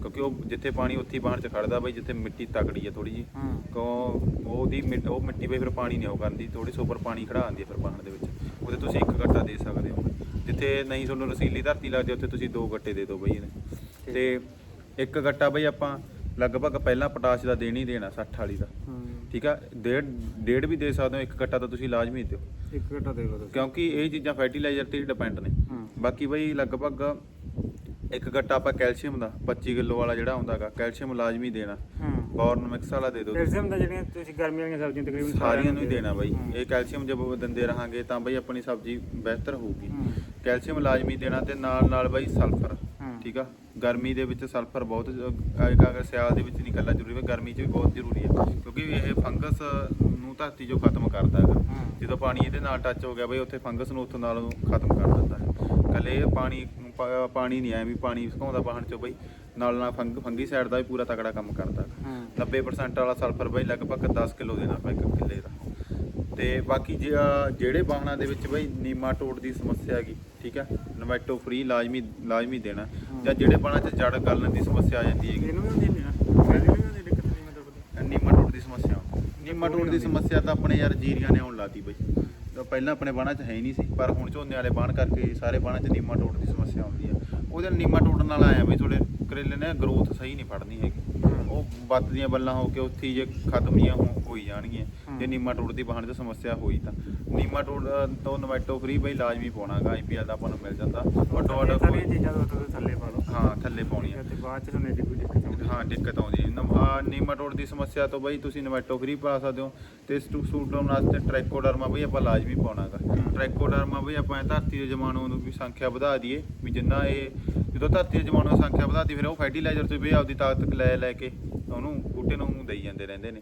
ਕਿਉਂਕਿ ਉਹ ਜਿੱਥੇ ਪਾਣੀ ਉੱਥੇ ਹੀ ਬਾਹਣ ਚ ਖੜਦਾ ਬਾਈ ਜਿੱਥੇ ਮਿੱਟੀ ਤਕੜੀ ਆ ਥੋੜੀ ਜੀ ਹਾਂ। ਕਿਉਂ ਉਹਦੀ ਮਿੱਟ ਉਹ ਮਿੱਟੀ ਬਈ ਫਿਰ ਪਾਣੀ ਨਹੀਂ ਉਹ ਕਰਦੀ ਥੋੜੀ ਸੁਪਰ ਪਾਣੀ ਖੜਾ ਆਂਦੀ ਹੈ ਫਿਰ ਬਾਹਣ ਦੇ ਵਿੱਚ। ਉਹਦੇ ਤੁਸੀਂ ਇੱਕ ਗੱਟਾ ਦੇ ਸਕਦੇ ਹੋ। ਜਿੱਥੇ ਨਹੀਂ ਤੁਹਾਨੂੰ ਰਸੀਲੀ ਧਰਤੀ ਲੱਗਦੀ ਉੱਥੇ ਤੁਸੀਂ ਦੋ ਗੱਟੇ ਦੇ ਦਿਓ ਬਈ ਇਹਨੇ ਤੇ ਇੱਕ ਗੱਟਾ ਬਈ ਆਪਾਂ ਲਗਭਗ ਪਹਿਲਾਂ ਪਟਾਸ਼ ਦਾ ਦੇਣੀ ਦੇਣਾ 60 ਵਾਲੀ ਦਾ। ਹਾਂ। ਠੀਕ ਆ ਡੇਢ ਡੇਢ ਵੀ ਦੇ ਸਕਦੇ ਹੋ ਇੱਕ ਗੱਟਾ ਤਾਂ ਤੁਸੀਂ ਲਾਜ਼ਮੀ ਦਿਓ। ਇੱਕ ਘਟਾ ਦੇ ਲਓ ਕਿਉਂਕਿ ਇਹ ਚੀਜ਼ਾਂ ਫਰਟੀਲਾਈਜ਼ਰ ਤੇ ਡਿਪੈਂਡ ਨੇ। ਹਾਂ ਬਾਕੀ ਬਈ ਲਗਭਗ ਇੱਕ ਗੱਟਾ ਆਪਾਂ ਕੈਲਸ਼ੀਅਮ ਦਾ 25 ਕਿਲੋ ਵਾਲਾ ਜਿਹੜਾ ਹੁੰਦਾਗਾ ਕੈਲਸ਼ੀਅਮ ਲਾਜ਼ਮੀ ਦੇਣਾ। ਹਾਂ। ਬੋਰਨ ਮਿਕਸ ਵਾਲਾ ਦੇ ਦਿਓ ਕੈਲਸ਼ੀਅਮ ਦਾ ਜਿਹੜੀਆਂ ਤੁਸੀਂ ਗਰਮੀਆਂ ਵਾਲੀਆਂ ਸਬਜ਼ੀਆਂ ਤਕਰੀਬਨ ਸਾਰੀਆਂ ਨੂੰ ਹੀ ਦੇਣਾ ਬਾਈ। ਇਹ ਕੈਲਸ਼ੀਅਮ ਜਬ ਦਿੰਦੇ ਰਹਾਂਗੇ ਤਾਂ ਬਾਈ ਆਪਣੀ ਸਬਜ਼ੀ ਬਿਹਤਰ ਹੋਊਗੀ। ਕੈਲਸ਼ੀਅਮ ਲਾਜ਼ਮੀ ਦੇਣਾ ਤੇ ਨਾਲ ਨਾਲ ਬਾਈ ਸਲਫਰ। ਠੀਕ ਆ? ਗਰਮੀ ਦੇ ਵਿੱਚ ਸਲਫਰ ਬਹੁਤ ਜ- ਅਗਰ ਸਿਆਲ ਦੇ ਵਿੱਚ ਨਹੀਂ ਇਕੱਲਾ ਜ਼ਰੂਰੀ ਹੈ ਗਰਮੀ 'ਚ ਵੀ ਬਹੁਤ ਜ਼ਰੂਰੀ ਹੈ। ਕਿਉਂਕਿ ਇਹ ਫੰਗਸ ਨੂੰ ਧਰਤੀ 'ਚੋਂ ਖਤਮ ਕਰਦਾ ਹੈਗਾ। ਹਾਂ। ਜਦੋਂ ਪਾਣੀ ਇਹਦੇ ਨਾਲ ਟੱਚ ਹੋ ਗਿਆ ਬਈ ਉੱਥੇ ਫੰਗਸ ਨੂੰ ਉੱਥੋਂ ਨਾਲੋਂ ਖਤਮ ਕਰ ਦਿੰਦਾ ਹੈ। ਕੱਲੇ ਇਹ ਪਾਣੀ ਪਾਣੀ ਨਹੀਂ ਐ ਵੀ ਪਾਣੀ ਸੁਕਾਉਂਦਾ ਬਾਹਣ 'ਚੋਂ ਬਈ ਨਾਲ ਨਾਲ ਫੰਗ ਫੰਗੀ ਸਾਈਡ ਦਾ ਵੀ ਪੂਰਾ ਤਕੜਾ ਕੰਮ ਕਰਦਾ ਹੈਗਾ। ਹਾਂ। 90% ਵਾਲਾ ਸਲਫਰ ਬਈ ਲਗਭਗ 10 ਕਿਲੋ ਦੇਣਾ ਇੱਕ ਕਿੱਲੇ ਦਾ। ਤੇ ਬਾਕੀ ਜੇ- ਜਿਹੜੇ ਬਾਹਣਾ ਦੇ ਵਿੱਚ ਬਈ ਨੀਮਾਟੋਡ ਦੀ ਸਮੱਸਿਆ ਹੈਗੀ ਠੀਕ ਹੈ? ਨਮੈਟੋ ਫ੍ਰੀ ਲਾਜ਼ਮੀ ਲਾਜ਼ਮੀ ਦੇਣਾ। ਜਾਂ ਜਿਹੜੇ ਬਾਹਣਾ 'ਚ ਜੜ ਗਲਣ ਦੀ ਸਮੱਸਿਆ ਆ ਜਾਂਦੀ ਹੈਗੀ। ਇਹਨੂੰ ਵੀ ਹੁੰਦੀ ਨਹੀਂ ਨਾ ਇਹਨੂੰ ਵੀ ਹੁੰਦੀ ਦਿੱਕਤ ਨਹੀਂ ਮਤਲਬ ਨੀਮਾਟੋਡ ਦੀ ਸਮੱਸਿਆ। ਨੀਮਾਟੋਡ ਦੀ ਸਮੱਸਿਆ ਤਾਂ ਆਪਣੇ ਯਾਰ ਜੀਰੀਆਂ ਨੇ ਆਉਣ ਲਾਤੀ ਬਈ। ਤਾਂ ਪਹਿਲਾਂ ਆਪਣੇ ਬਾਣਾ 'ਚ ਹੈ ਹੀ ਨਹੀਂ ਸੀ ਪਰ ਹੁਣ ਝੋਨੇ ਵਾਲੇ ਬਾਣ ਕਰਕੇ ਸਾਰੇ ਬਾਣਾ 'ਚ ਨੀਮਾਟੋਡ ਦੀ ਸਮੱਸਿਆ ਆਉਂਦੀ ਆ। ਉਹਦੇ ਨੀਮਾਟੋਡ ਨਾਲ ਆਇਆ ਬਈ ਥੋੜੇ ਕਰੇਲੇ ਨੇ ਗਰੋਥ ਸਹੀ ਨਹੀਂ ਫੜਨੀ ਹੈਗੀ। ਉਹ ਬੱਤ ਦੀਆਂ ਬੱਲਾਂ ਹੋ ਕੇ ਉੱਥੇ ਹੀ ਜੇ ਖਤਮ ਹੋ ਹੋਈ ਜਾਣਗੀਆਂ। ਜੇ ਨੀਮਾਟੋਡ ਦੀ ਬਾਹਣ 'ਚ ਸਮੱਸਿਆ ਹੋਈ ਤਾਂ। ਨੀਮਾਟੋਡ ਤੋਂ ਨਮੈਟੋ ਫ੍ਰੀ ਬਈ ਲਾਜ਼ਮੀ ਪਾਉਣਾਗਾ ਆਈਪੀਐਲ ਦਾ ਆਪਾਂ ਨੂੰ ਮਿਲ ਜਾਂਦਾ। ਵੱਡੋ ਵੱਡਾ ਸਾਰੀਆਂ ਚੀਜ਼ਾਂ ਤੋਂ ਤੁਸੀਂ ਥੱਲੇ ਪਾ ਲਓ। ਹਾਂ ਥੱਲੇ ਪਾਉਣੀ ਆ ਤੇ ਬਾਅਦ ਚ ਤੁਹਾਨੂੰ ਇਹਦੀ ਕੋਈ ਦਿੱਕਤ ਆਉਂਦੀ। ਹਾਂ ਦਿੱਕਤ ਆਉਂਦੀ। ਹੈ ਨਮ- ਨੀਮਾਟੋਡ ਦੀ ਸਮੱਸਿਆ ਤੋਂ ਬਈ ਤੁਸੀਂ ਨਮੈਟੋ ਫ੍ਰੀ ਪਾ ਸਕਦੇ ਹੋ। ਤੇ ਸਟੂ ਸੂਡੋਮ ਵਾਸਤੇ ਟ੍ਰੈਕੋਡਰਮਾ ਬਈ ਆਪਾਂ ਲਾਜ਼ਮੀ ਪਾਉਣਾਗਾ ਟ੍ਰੈਕੋਡਰਮਾ ਬਈ ਆਪਾਂ ਧਰਤੀ ਦੇ ਜਮਾਨੂ ਨੂੰ ਵੀ ਸੰਖਿਆ ਵਧਾ ਦਈਏ। ਵੀ ਜਿੰਨਾ ਇਹ ਜਦੋਂ ਧਰਤੀ ਦੇ ਜਮਾਨੂ ਦੀ ਸੰਖਿਆ ਵਧਾਦੀ ਫਿਰ ਉਹ ਫਰਟੀਲਾਈਜ਼ਰ ਤੋਂ ਵੀ ਆਪਦੀ ਤਾਕਤ ਲੈ ਲੈ ਕੇ ਉਹਨੂੰ ਬੂਟੇ ਨੂੰ ਦੇਈ ਜਾਂਦੇ ਰਹਿੰਦੇ ਨੇ।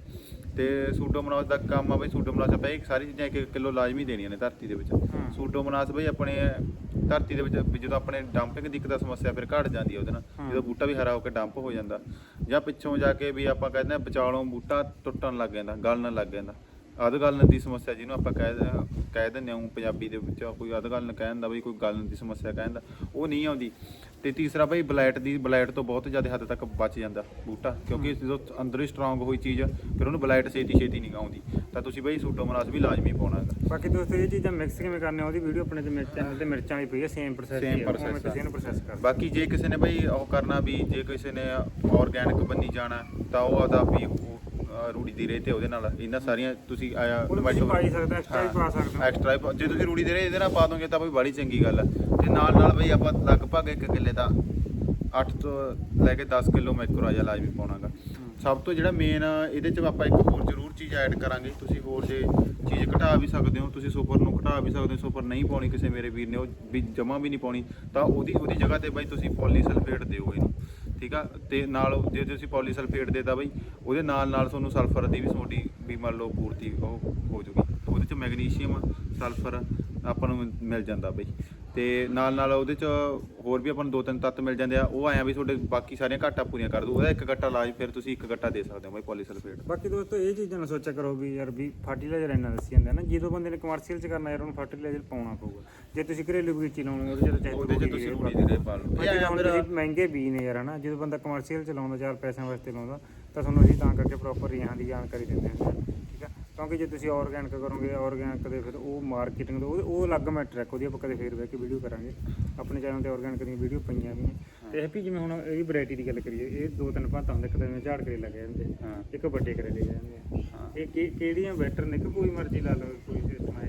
ਤੇ ਸੂਡੋਮੋਨਾਸ ਦਾ ਕੰਮ ਆ ਬਈ ਸੂਡੋਮੋਨਾਸ ਆਪਾਂ ਇਹ ਸਾਰੀ ਚੀਜ਼ਾਂ ਇੱਕ ਕਿਲੋ ਲਾਜ਼ਮੀ ਦੇਣੀਆਂ ਨੇ ਧਰਤੀ ਦੇ ਵਿੱਚ ਹਾਂ। ਸੂਡੋਮੋਨਾਸ ਬਈ ਆਪਣੇ ਧਰਤੀ ਦੇ ਵਿੱਚ ਵੀ ਜਦੋਂ ਆਪਣੇ ਡੰਪਿੰਗ ਦੀ ਇੱਕ ਤਾਂ ਸਮੱਸਿਆ ਫਿਰ ਘਟ ਜਾਂਦੀ ਹੈ ਉਹਦੇ ਨਾਲ। ਜਦੋਂ ਬੂਟਾ ਵੀ ਹਰਾ ਹੋ ਕੇ ਡੰਪ ਹੋ ਜਾਂਦਾ ਜਾਂ ਪਿੱਛੋਂ ਜਾ ਕੇ ਵੀ ਆਪਾਂ ਕਹਿੰਦੇ ਆ ਵਿਚਾਲੋਂ ਬੂਟਾ ਟੁੱਟਣ ਲੱਗ ਜਾਂਦਾ ਗਲਣ ਲੱਗ ਜਾਂਦਾ ਅਧ ਗਲਣ ਦੀ ਸਮੱਸਿਆ ਜਿਹਨੂੰ ਆਪਾਂ ਕਹਿ ਦ- ਕਹਿ ਦਿੰਦੇ ਹਾਂ ਪੰਜਾਬੀ ਦੇ ਵਿੱਚ ਕੋਈ ਅਧ ਗਲਣ ਕਹਿ ਦਿੰਦਾ ਬਈ ਕੋਈ ਗਲਣ ਦੀ ਸਮੱਸਿਆ ਕਹਿ ਦਿੰਦਾ ਉਹ ਨਹੀਂ ਆਉਂਦੀ ਤੇ ਤੀਸਰਾ ਬਈ ਬਲੈਟ ਦੀ ਬਲੈਟ ਤੋਂ ਬਹੁਤ ਜ਼ਿਆਦਾ ਹੱਦ ਤੱਕ ਬਚ ਜਾਂਦਾ ਬੂਟਾ ਕਿਉਂਕਿ ਜਦੋਂ ਅੰਦਰ ਹੀ ਸਟਰੋਂਗ ਹੋਈ ਚੀਜ਼ ਫਿਰ ਉਹਨੂੰ ਬਲੈਟ ਛੇਤੀ ਛੇਤੀ ਨਹੀਂ ਆਉਂਦੀ। ਤਾਂ ਤੁਸੀਂ ਬਈ ਸੂਡੋਮੋਨਾਸ ਵੀ ਲਾਜ਼ਮੀ ਪਾਉਣਾ ਹੈਗਾ। ਬਾਕੀ ਦੋਸਤੋ ਇਹ ਚੀਜ਼ਾਂ ਮਿਕਸ ਕਿਵੇਂ ਕਰਨੇ ਆ ਉਹਦੀ ਵੀਡੀਓ ਆਪਣੇ ਤੇ ਮੇਰੇ ਚੈਨਲ ਤੇ ਮਿਰਚਾਂ ਵਾਲੀ ਪਈ ਹੈ ਸੇਮ ਪ੍ਰੋਸੈਸ ਕਿਸੇ ਨੂੰ ਪ੍ਰੋਸੈਸ ਕਰ ਬਾਕੀ ਜੇ ਕਿਸੇ ਨੇ ਬਈ ਉਹ ਕਰਨਾ ਵੀ ਜੇ ਕਿਸੇ ਨੇ ਆਰਗੈਨਿਕ ਬੰਨੀ ਜਾਣਾ ਤਾਂ ਉਹ ਆਦਾ ਵੀ ਅਹ, ਰੂੜੀ ਦੀ ਰੇਹ ਤੇ ਉਹਦੇ ਨਾਲ। ਇਹਨਾਂ ਸਾਰੀਆਂ ਤੁਸੀਂ ਆਇਆ ਉਹਨੂੰ ਤੁਸੀਂ ਸਕਦੇ ਹੋ, extra ਵੀ ਪਾ ਸਕਦੇ ਹੋ। ਐਕਸਟਰਾ ਵੀ ਪਾ- ਜੇ ਤੁਸੀਂ ਰੂੜੀ ਦੀ ਰੇਹ ਇਹਦੇ ਨਾਲ ਪਾ ਦੋਗੇ ਤਾਂ ਬਈ ਬੜੀ ਚੰਗੀ ਗੱਲ ਹੈ ਤੇ ਨਾਲ ਨਾਲ ਬਈ ਆਪਾਂ ਲਗਭਗ ਇੱਕ ਕਿੱਲੇ ਦਾ 8 ਤੋਂ ਲੈ ਕੇ 10 ਕਿਲੋ ਮੈਕਰੋਰਾਜਾ ਲਾਜ਼ਮੀ ਪਾਉਣਾਗਾ। ਸਭ ਤੋਂ ਜਿਹੜਾ ਮੇਨ ਇਹਦੇ ਚ ਆਪਾਂ ਇੱਕ ਹੋਰ ਜ਼ਰੂਰ ਚੀਜ਼ ਐਡ ਕਰਾਂਗੇ। ਤੁਸੀਂ ਹੋਰ ਜੇ ਚੀਜ਼ ਘਟਾ ਵੀ ਸਕਦੇ ਹੋ ਤੁਸੀਂ ਸੁਪਰ ਨੂੰ ਘਟਾ ਵੀ ਸਕਦੇ ਹੋ ਸੁਪਰ ਨਹੀਂ ਪਾਉਣੀ ਕਿਸੇ ਮੇਰੇ ਵੀਰ ਨੇ ਉਹ ਵੀ ਜਮਾ ਵੀ ਨਹੀਂ ਪਾਉਣੀ ਤਾਂ ਉਹਦੀ ਉਹਦੀ ਜਗ੍ਹਾ ਤੇ ਬਾਈ ਤੁਸੀਂ ਪੋਲੀਸਲਫੇਟ ਦਿਓ ਇਹਨੂੰ। ਠੀਕ ਆ? ਤੇ ਨਾਲ ਜੇ ਤੁਸੀਂ ਪੋਲੀਸਲਫੇਟ ਦੇਤਾ ਬਈ, ਉਹਦੇ ਨਾਲ ਨਾਲ ਤੁਹਾਨੂੰ ਸਲਫਰ ਦੀ ਵੀ ਤੁਹਾਡੀ ਵੀ ਮੰਨ ਲਓ ਪੂਰਤੀ ਉਹ ਹੋ ਜੂਗੀ। ਉਹਦੇ ਚ ਮੈਗਨੀਸ਼ੀਅਮ ਸਲਫਰ ਆਪਾਂ ਨੂੰ ਮਿਲ ਜਾਂਦਾ ਬਈ। ਤੇ ਨਾਲ ਨਾਲ ਉਹਦੇ ਚ ਹੋਰ ਵੀ ਆਪਾਂ ਨੂੰ ਦੋ ਤਿੰਨ ਤੱਤ ਮਿਲ ਜਾਂਦੇ ਆ ਉਹ ਆਇਆ ਵੀ ਤੁਹਾਡੇ ਬਾਕੀ ਸਾਰੀਆਂ ਘਾਟਾਂ ਪੂਰੀਆਂ ਕਰ ਦੂ ਉਹਦਾ ਇੱਕ ਗੱਟਾ ਲਾਜ ਫਿਰ ਤੁਸੀਂ ਇੱਕ ਗੱਟਾ ਦੇ ਸਕਦੇ ਹੋ ਬਾਈ ਪੋਲੀਸਲਫੇਟ ਬਾਕੀ ਦੋਸਤੋ ਇਹ ਚੀਜ਼ਾਂ ਨੂੰ ਸੋਚਿਆ ਕਰੋ ਵੀ ਯਾਰ ਵੀ ਫਰਟੀਲਾਈਜ਼ਰ ਇੰਨਾ ਦੱਸੀ ਜਾਂਦਾ ਨਾ ਜਦੋਂ ਬੰਦੇ ਨੇ ਕਮਰਸ਼ੀਅਲ ਚ ਕਰਨਾ ਯਾਰ ਉਹਨੂੰ ਫਰਟੀਲਾਈਜ਼ਰ ਪਾਉਣਾ ਪਊਗਾ। ਜੇ ਤੁਸੀਂ ਘਰੇਲੂ ਬਗੀਚੀ ਲਾਉਣੀ ਉਹਦੇ ਚ ਚਾਹੇ ਉਹਦੇ ਚ ਤੁਸੀਂ ਰੂੜੀ ਦੀ ਰੇਹ ਪਾ ਲਓ। ਮਹਿੰਗੇ ਬੀਜ ਨੇ ਯਾਰ ਹਨਾ ਜਦੋਂ ਬੰਦਾ ਕਮਰਸ਼ੀਅਲ ਚ ਲਾਉਂਦਾ ਚਾਰ ਪੈਸਿਆਂ ਵਾਸਤੇ ਲਾਉਂਦਾ ਤਾਂ ਤੁਹਾਨੂੰ ਅਸੀਂ ਤਾਂ ਕਰਕੇ ਪ੍ਰੋਪਰ ਰੇਹਾਂ ਦੀ ਜਾਣਕਾਰੀ ਦਿੰਦੇ ਹਾਂ। ਕਿਉਂਕਿ ਜੇ ਤੁਸੀਂ ਆਰਗੈਨਿਕ ਕਰੋਗੇ ਆਰਗੈਨਿਕ ਦੇ ਫਿਰ ਉਹ ਮਾਰਕੀਟਿੰਗ ਦਾ ਉਹ ਉਹ ਅਲੱਗ ਮੈਟਰ ਹੈ ਉਹਦੀ ਆਪਾਂ ਕਦੇ ਫੇਰ ਬਹਿ ਕੇ ਵੀਡੀਓ ਕਰਾਂਗੇ। ਆਪਣੇ ਚੈਨਲ ਤੇ ਆਰਗੈਨਿਕ ਦੀਆਂ ਵੀਡੀਓ ਪਈਆਂ ਵੀ ਨੇ। ਤੇ ਇਹ ਵੀ ਜਿਵੇਂ ਹੁਣ ਇਹ ਵੈਰਾਈਟੀ ਦੀ ਗੱਲ ਕਰੀਏ ਇਹ ਦੋ ਤਿੰਨ ਭਾਂਤਾਂ ਹੁੰਦੇ ਇੱਕ ਜਿਵੇਂ ਝਾੜ ਕਰੇਲਾ ਲੱਗੇ ਜਾਂਦੇ ਹਾਂ। ਇੱਕ ਵੱਡੇ ਕਰੇਲੇ ਜਾਂਦੇ ਆ। ਹਾਂ। ਇਹ ਕਿਹੜੀਆਂ ਬੈਟਰ ਨੇ? ਕਿ ਕੋਈ ਮਰਜ਼ੀ ਲਾ ਲਓ ਕੋਈ ਸਿਸਟਮ ਹੈ?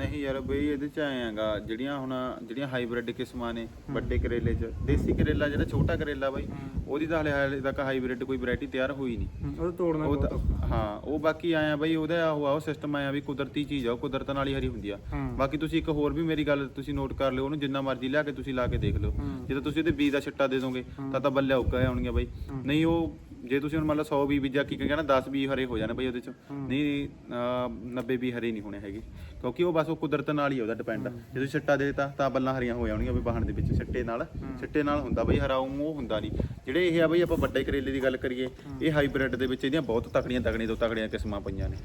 ਨਹੀਂ ਯਾਰ ਬਈ ਇਹਦੇ ਚ ਆਏਗਾ ਜਿਹੜੀਆਂ ਹੁਣ ਜਿਹੜੀਆਂ ਹਾਈਬ੍ਰਿਡ ਕਿਸਮਾਂ ਨੇ ਵੱਡੇ ਕਰੇਲੇ ਚ ਦੇਸੀ ਕਰੇਲਾ ਜਿਹੜਾ ਛੋਟਾ ਕਰੇਲਾ ਬਾਈ ਉਹਦੀ ਤਾਂ ਹਲੇ ਹਾਲੇ ਤੱਕ ਹਾਈਬ੍ਰਿਡ ਕੋਈ ਵੈਰਾਈਟੀ ਤਿਆਰ ਹੋਈ ਨਹੀਂ। ਉਹ ਤੋੜਨਾ ਉਹ ਬਹੁਤ ਤਾਂ ਹਾਂ ਉਹ ਬਾਕੀ ਆਇਆ ਬਈ ਉਹਦਾ ਉਹ ਆ ਉਹ ਸਿਸਟਮ ਆਇਆ ਵੀ ਕੁਦਰਤੀ ਚੀਜ਼ ਆ ਉਹ ਕੁਦਰਤ ਨਾਲ ਹੀ ਹਰੀ ਹੁੰਦੀ ਆ। ਹੂੰ। ਬਾਕੀ ਤੁਸੀਂ ਇੱਕ ਹੋਰ ਵੀ ਮੇਰੀ ਗੱਲ ਤੁਸੀਂ ਨੋਟ ਕਰ ਲਿਓ ਉਹਨੂੰ ਜਿੰਨਾ ਮਰਜ਼ੀ ਲਿਆ ਕੇ ਤੁਸੀਂ ਲਾ ਕੇ ਦੇਖ ਲਓ। ਹੂੰ। ਜਦੋਂ ਤੁਸੀਂ ਉਹਦੇ ਬੀਜ ਦਾ ਛਿੱਟਾ ਦੇ ਦੋਗੇ ਤਾਂ ਤਾਂ ਬੱਲੇ ਉੱਗਾ ਆਉਣਗੇ ਬਾਈ। ਨਹੀਂ ਉਹ ਜੇ ਤੁਸੀਂ ਹੁਣ ਮੰਨ ਲਓ 100 ਬੀ ਬੀਜਾ ਕੀ ਕਹਿੰਦਾ 10 ਬੀ ਹਰੇ ਹੋ ਜਾਣੇ ਬਈ ਉਹਦੇ ਚ। ਨਹੀਂ ਅਹ, 90 ਬੀ ਹਰੇ ਨਹੀਂ ਹੋਣੇ ਹੈਗੇ। ਕਿਉਂਕਿ ਉਹ ਬਸ ਉਹ ਕੁਦਰਤ ਨਾਲ ਹੀ ਆ ਉਹਦਾ ਡਿਪੈਂਡ ਜੇ ਤੁਸੀਂ ਛਿੱਟਾ ਦੇ ਦਿੱਤਾ ਤਾਂ ਬੱਲਾਂ ਹਰੀਆਂ ਹੋ ਜਾਣਗੀਆਂ ਵੀ ਬਾਹਣ ਦੇ ਵਿੱਚ ਛਿੱਟੇ ਨਾਲ। ਛਿੱਟੇ ਨਾਲ ਹੁੰਦਾ ਬਈ ਹਰਾ ਉਹ ਹੁੰਦਾ ਨਹੀਂ। ਜਿਹੜੇ ਇਹ ਆ ਬਈ ਆਪਾਂ ਵੱਡੇ ਕਰੇਲੇ ਦੀ ਗੱਲ ਕਰੀਏ ਇਹ ਹਾਈਬ੍ਰਿਡ ਦੇ ਵਿੱਚ ਇਹਦੀਆਂ ਬਹੁਤ ਤਕੜੀਆਂ ਤਕੜੀਆਂ ਤੋਂ ਤਕੜੀਆਂ ਕਿਸਮਾਂ ਪਈਆਂ ਨੇ।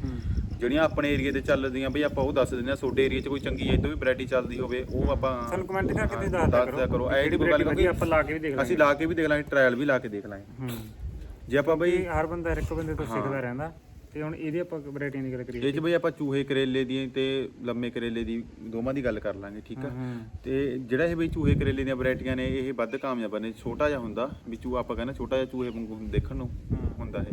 ਜਿਹੜੀਆਂ ਆਪਣੇ ਏਰੀਆ ਤੇ ਚੱਲਦੀਆਂ ਬਈ ਆਪਾਂ ਉਹ ਦੱਸ ਦਿੰਦੇ ਆ ਤੁਹਾਡੇ ਏਰੀਆ 'ਚ ਕੋਈ ਚੰਗੀ ਤੋਂ ਵੀ ਵੈਰਾਈਟੀ ਚੱਲਦੀ ਹੋਵੇ ਉਹ ਆਪਾਂ ਸਾਨੂੰ ਕਮੈਂਟ ਕਰਕੇ ਦੱਸ ਦਿਆ ਕਰੋ। ਐ ਜਿਹੜੀ ਗੱਲ ਆਪਾਂ ਲਾ ਕੇ ਵੀ ਦੇਖ ਅਸੀਂ ਲਾਂਗੇ ਲਾ ਕੇ ਵੀ ਦੇਖ ਲਾਂਗੇ ਟ੍ਰਾਇਲ ਵੀ ਲਾ ਕੇ ਦੇਖ ਲਾਂਗੇ। ਹੂੰ। ਜੇ ਆਪਾਂ ਬਈ ਹਰ ਬੰਦਾ ਹਰ ਇੱਕ ਬੰਦੇ ਤੋਂ ਸਿੱਖਦਾ ਰਹਿੰਦਾ ਤੇ ਹੁਣ ਇਹਦੀ ਆਪਾਂ ਵੈਰਾਈਟੀਆਂ ਦੀ ਗੱਲ ਕਰੀਏ ਇਹ 'ਚ ਬਈ ਆਪਾਂ ਚੂਹੇ ਕਰੇਲੇ ਦੀ ਤੇ ਲੰਮੇ ਕਰੇਲੇ ਦੀ ਦੋਵਾਂ ਦੀ ਗੱਲ ਕਰ ਲਾਂਗੇ ਠੀਕ ਆ? ਤੇ ਜਿਹੜਾ ਇਹ ਬਈ ਚੂਹੇ ਕਰੇਲੇ ਦੀਆਂ ਵੈਰਾਈਟੀਆਂ ਨੇ ਇਹ ਵੱਧ ਕਾਮਯਾਬ ਨੇ ਛੋਟਾ ਜਿਹਾ ਹੁੰਦਾ ਵੀ ਚੂਹਾ ਆਪਾਂ ਕਹਿੰਦੇ ਛੋਟਾ ਜਿਹਾ ਚੂਹੇ ਵਾਂਗੂ ਦੇਖਣ ਨੂੰ ਹੁੰਦਾ ਹੈ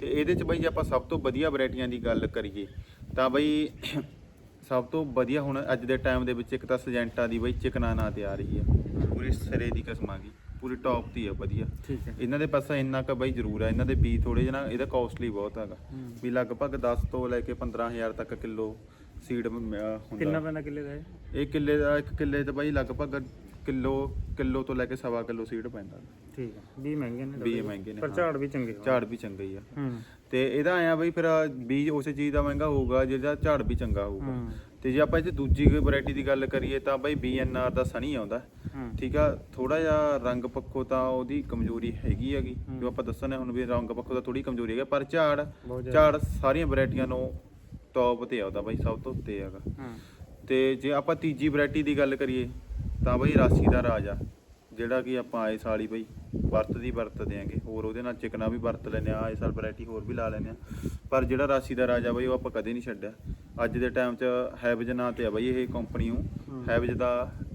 ਤੇ ਇਹਦੇ 'ਚ ਬਈ ਜੇ ਆਪਾਂ ਸਭ ਤੋਂ ਵਧੀਆ ਵੈਰਾਈਟੀਆਂ ਦੀ ਗੱਲ ਕਰੀਏ ਤਾਂ ਬਈ ਸਭ ਤੋਂ ਵਧੀਆ ਹੁਣ ਅੱਜ ਦੇ ਟਾਈਮ ਦੇ ਵਿੱਚ ਇੱਕ ਤਾਂ ਸਜੈਂਟਾ ਦੀ ਬਈ ਚਿਕਨਾ ਨਾਂ ਤੇ ਆ ਰਹੀ ਹੈ ਪੂਰੀ ਸਿਰੇ ਦੀ ਕਿਸਮ ਗਈ। ਪੂਰੀ ਟੌਪ ਦੀ ਆ ਵਧੀਆ। ਠੀਕ ਹੈ। ਇਹਨਾਂ ਦੇ ਪਾਸੇ ਇੰਨਾ ਕ ਬਈ ਜ਼ਰੂਰ ਆ ਇਹਨਾਂ ਦੇ ਬੀ ਥੋੜੇ ਜਿਹਾ ਨਾ ਇਹਦਾ ਕਾਸਟਲੀ ਬਹੁਤ ਹੈਗਾ। ਵੀ ਲਗਭਗ 10 ਤੋਂ ਲੈ ਕੇ 15000 ਤੱਕ ਕਿਲੋ ਸੀਡ ਕਿੰਨਾ ਹੁੰਦਾ। ਪੈਂਦਾ ਕਿੱਲੇ ਦਾ ਇਹ? ਇਹ ਕਿੱਲੇ ਦਾ ਇੱਕ ਕਿੱਲੇ ਤੇ ਬਾਈ ਲਗਭਗ ਕਿਲੋ ਕਿਲੋ ਤੋਂ ਲੈ ਕੇ ਸਵਾ ਕਿਲੋ ਸੀਡ ਪੈਂਦਾ। ਠੀਕ ਹੈ। ਵੀ ਮਹਿੰਗੇ ਨੇ। ਮਹਿੰਗੇ ਪਰ। ਝਾੜ ਵੀ ਚੰਗੇ। ਝਾੜ ਵੀ ਚੰਗਾ ਹੀ ਆ। ਤੇ ਇਹਦਾ ਆਇਆ ਬਈ ਫਿਰ ਬੀਜ ਉਸੇ ਚੀਜ਼ ਦਾ ਮਹਿੰਗਾ ਹੋਊਗਾ ਜਿਹਦਾ ਝਾੜ ਵੀ ਚੰਗਾ ਹੋਊਗਾ। ਤੇ ਜੇ ਆਪਾਂ ਇਹ 'ਚ ਦੂਜੀ ਕੋਈ ਵੈਰਾਈਟੀ ਦੀ ਗੱਲ ਕਰੀਏ ਤਾਂ ਬਈ ਬੀਐਨਆਰ ਦਾ ਸਣੀ ਆਉਂਦਾ। ਠੀਕ ਆ ਥੋੜਾ ਜਿਹਾ ਰੰਗ ਪੱਖੋਂ ਤਾਂ ਉਹਦੀ ਕਮਜ਼ੋਰੀ ਹੈਗੀ ਹੈਗੀ। ਜੋ ਆਪਾਂ ਦੱਸਣੇ ਹੁਣ ਵੀ ਰੰਗ ਪੱਖੋਂ ਤਾਂ ਥੋੜੀ ਕਮਜ਼ੋਰੀ ਹੈਗੀ ਪਰ ਝਾੜ ਝਾੜ ਸਾਰੀਆਂ ਵੈਰਾਈਟੀਆਂ ਨੂੰ ਟੌਪ ਤੇ ਆਉਂਦਾ ਬਾਈ ਸਭ ਤੋਂ ਉੱਤੇ ਹੈਗਾ। ਤੇ ਜੇ ਆਪਾਂ ਤੀਜੀ ਵੈਰਾਈਟੀ ਦੀ ਗੱਲ ਕਰੀਏ ਤਾਂ ਬਈ ਰਾਸੀ ਦਾ ਰਾਜ ਆ। ਜਿਹੜਾ ਕਿ ਆਪਾਂ ਆਏ ਸਾਲ ਹੀ ਬਈ ਵਰਤਦੀ ਵਰਤਦੇ ਆਂਗੇ ਹੋਰ ਉਹਦੇ ਨਾਲ ਚਿਕਨਾ ਵੀ ਵਰਤ ਲੈਨੇ ਆ ਆਏ ਸਾਲ ਵੈਰਾਈਟੀ ਹੋਰ ਵੀ ਲਾ ਲੈਨੇ ਆ ਪਰ ਜਿਹੜਾ ਰਾਸੀ ਦਾ ਰਾਜ ਬਈ ਉਹ ਆਪਾਂ ਕਦੇ ਨਹੀਂ ਛੱਡਿਆ। ਅੱਜ ਦੇ ਟਾਈਮ 'ਚ ਹੈਵਜ ਨਾਂ ਤੇ ਆ ਬਈ ਇਹ ਕੰਪਨੀ ਨੂੰ। ਹੈਵਜ ਦਾ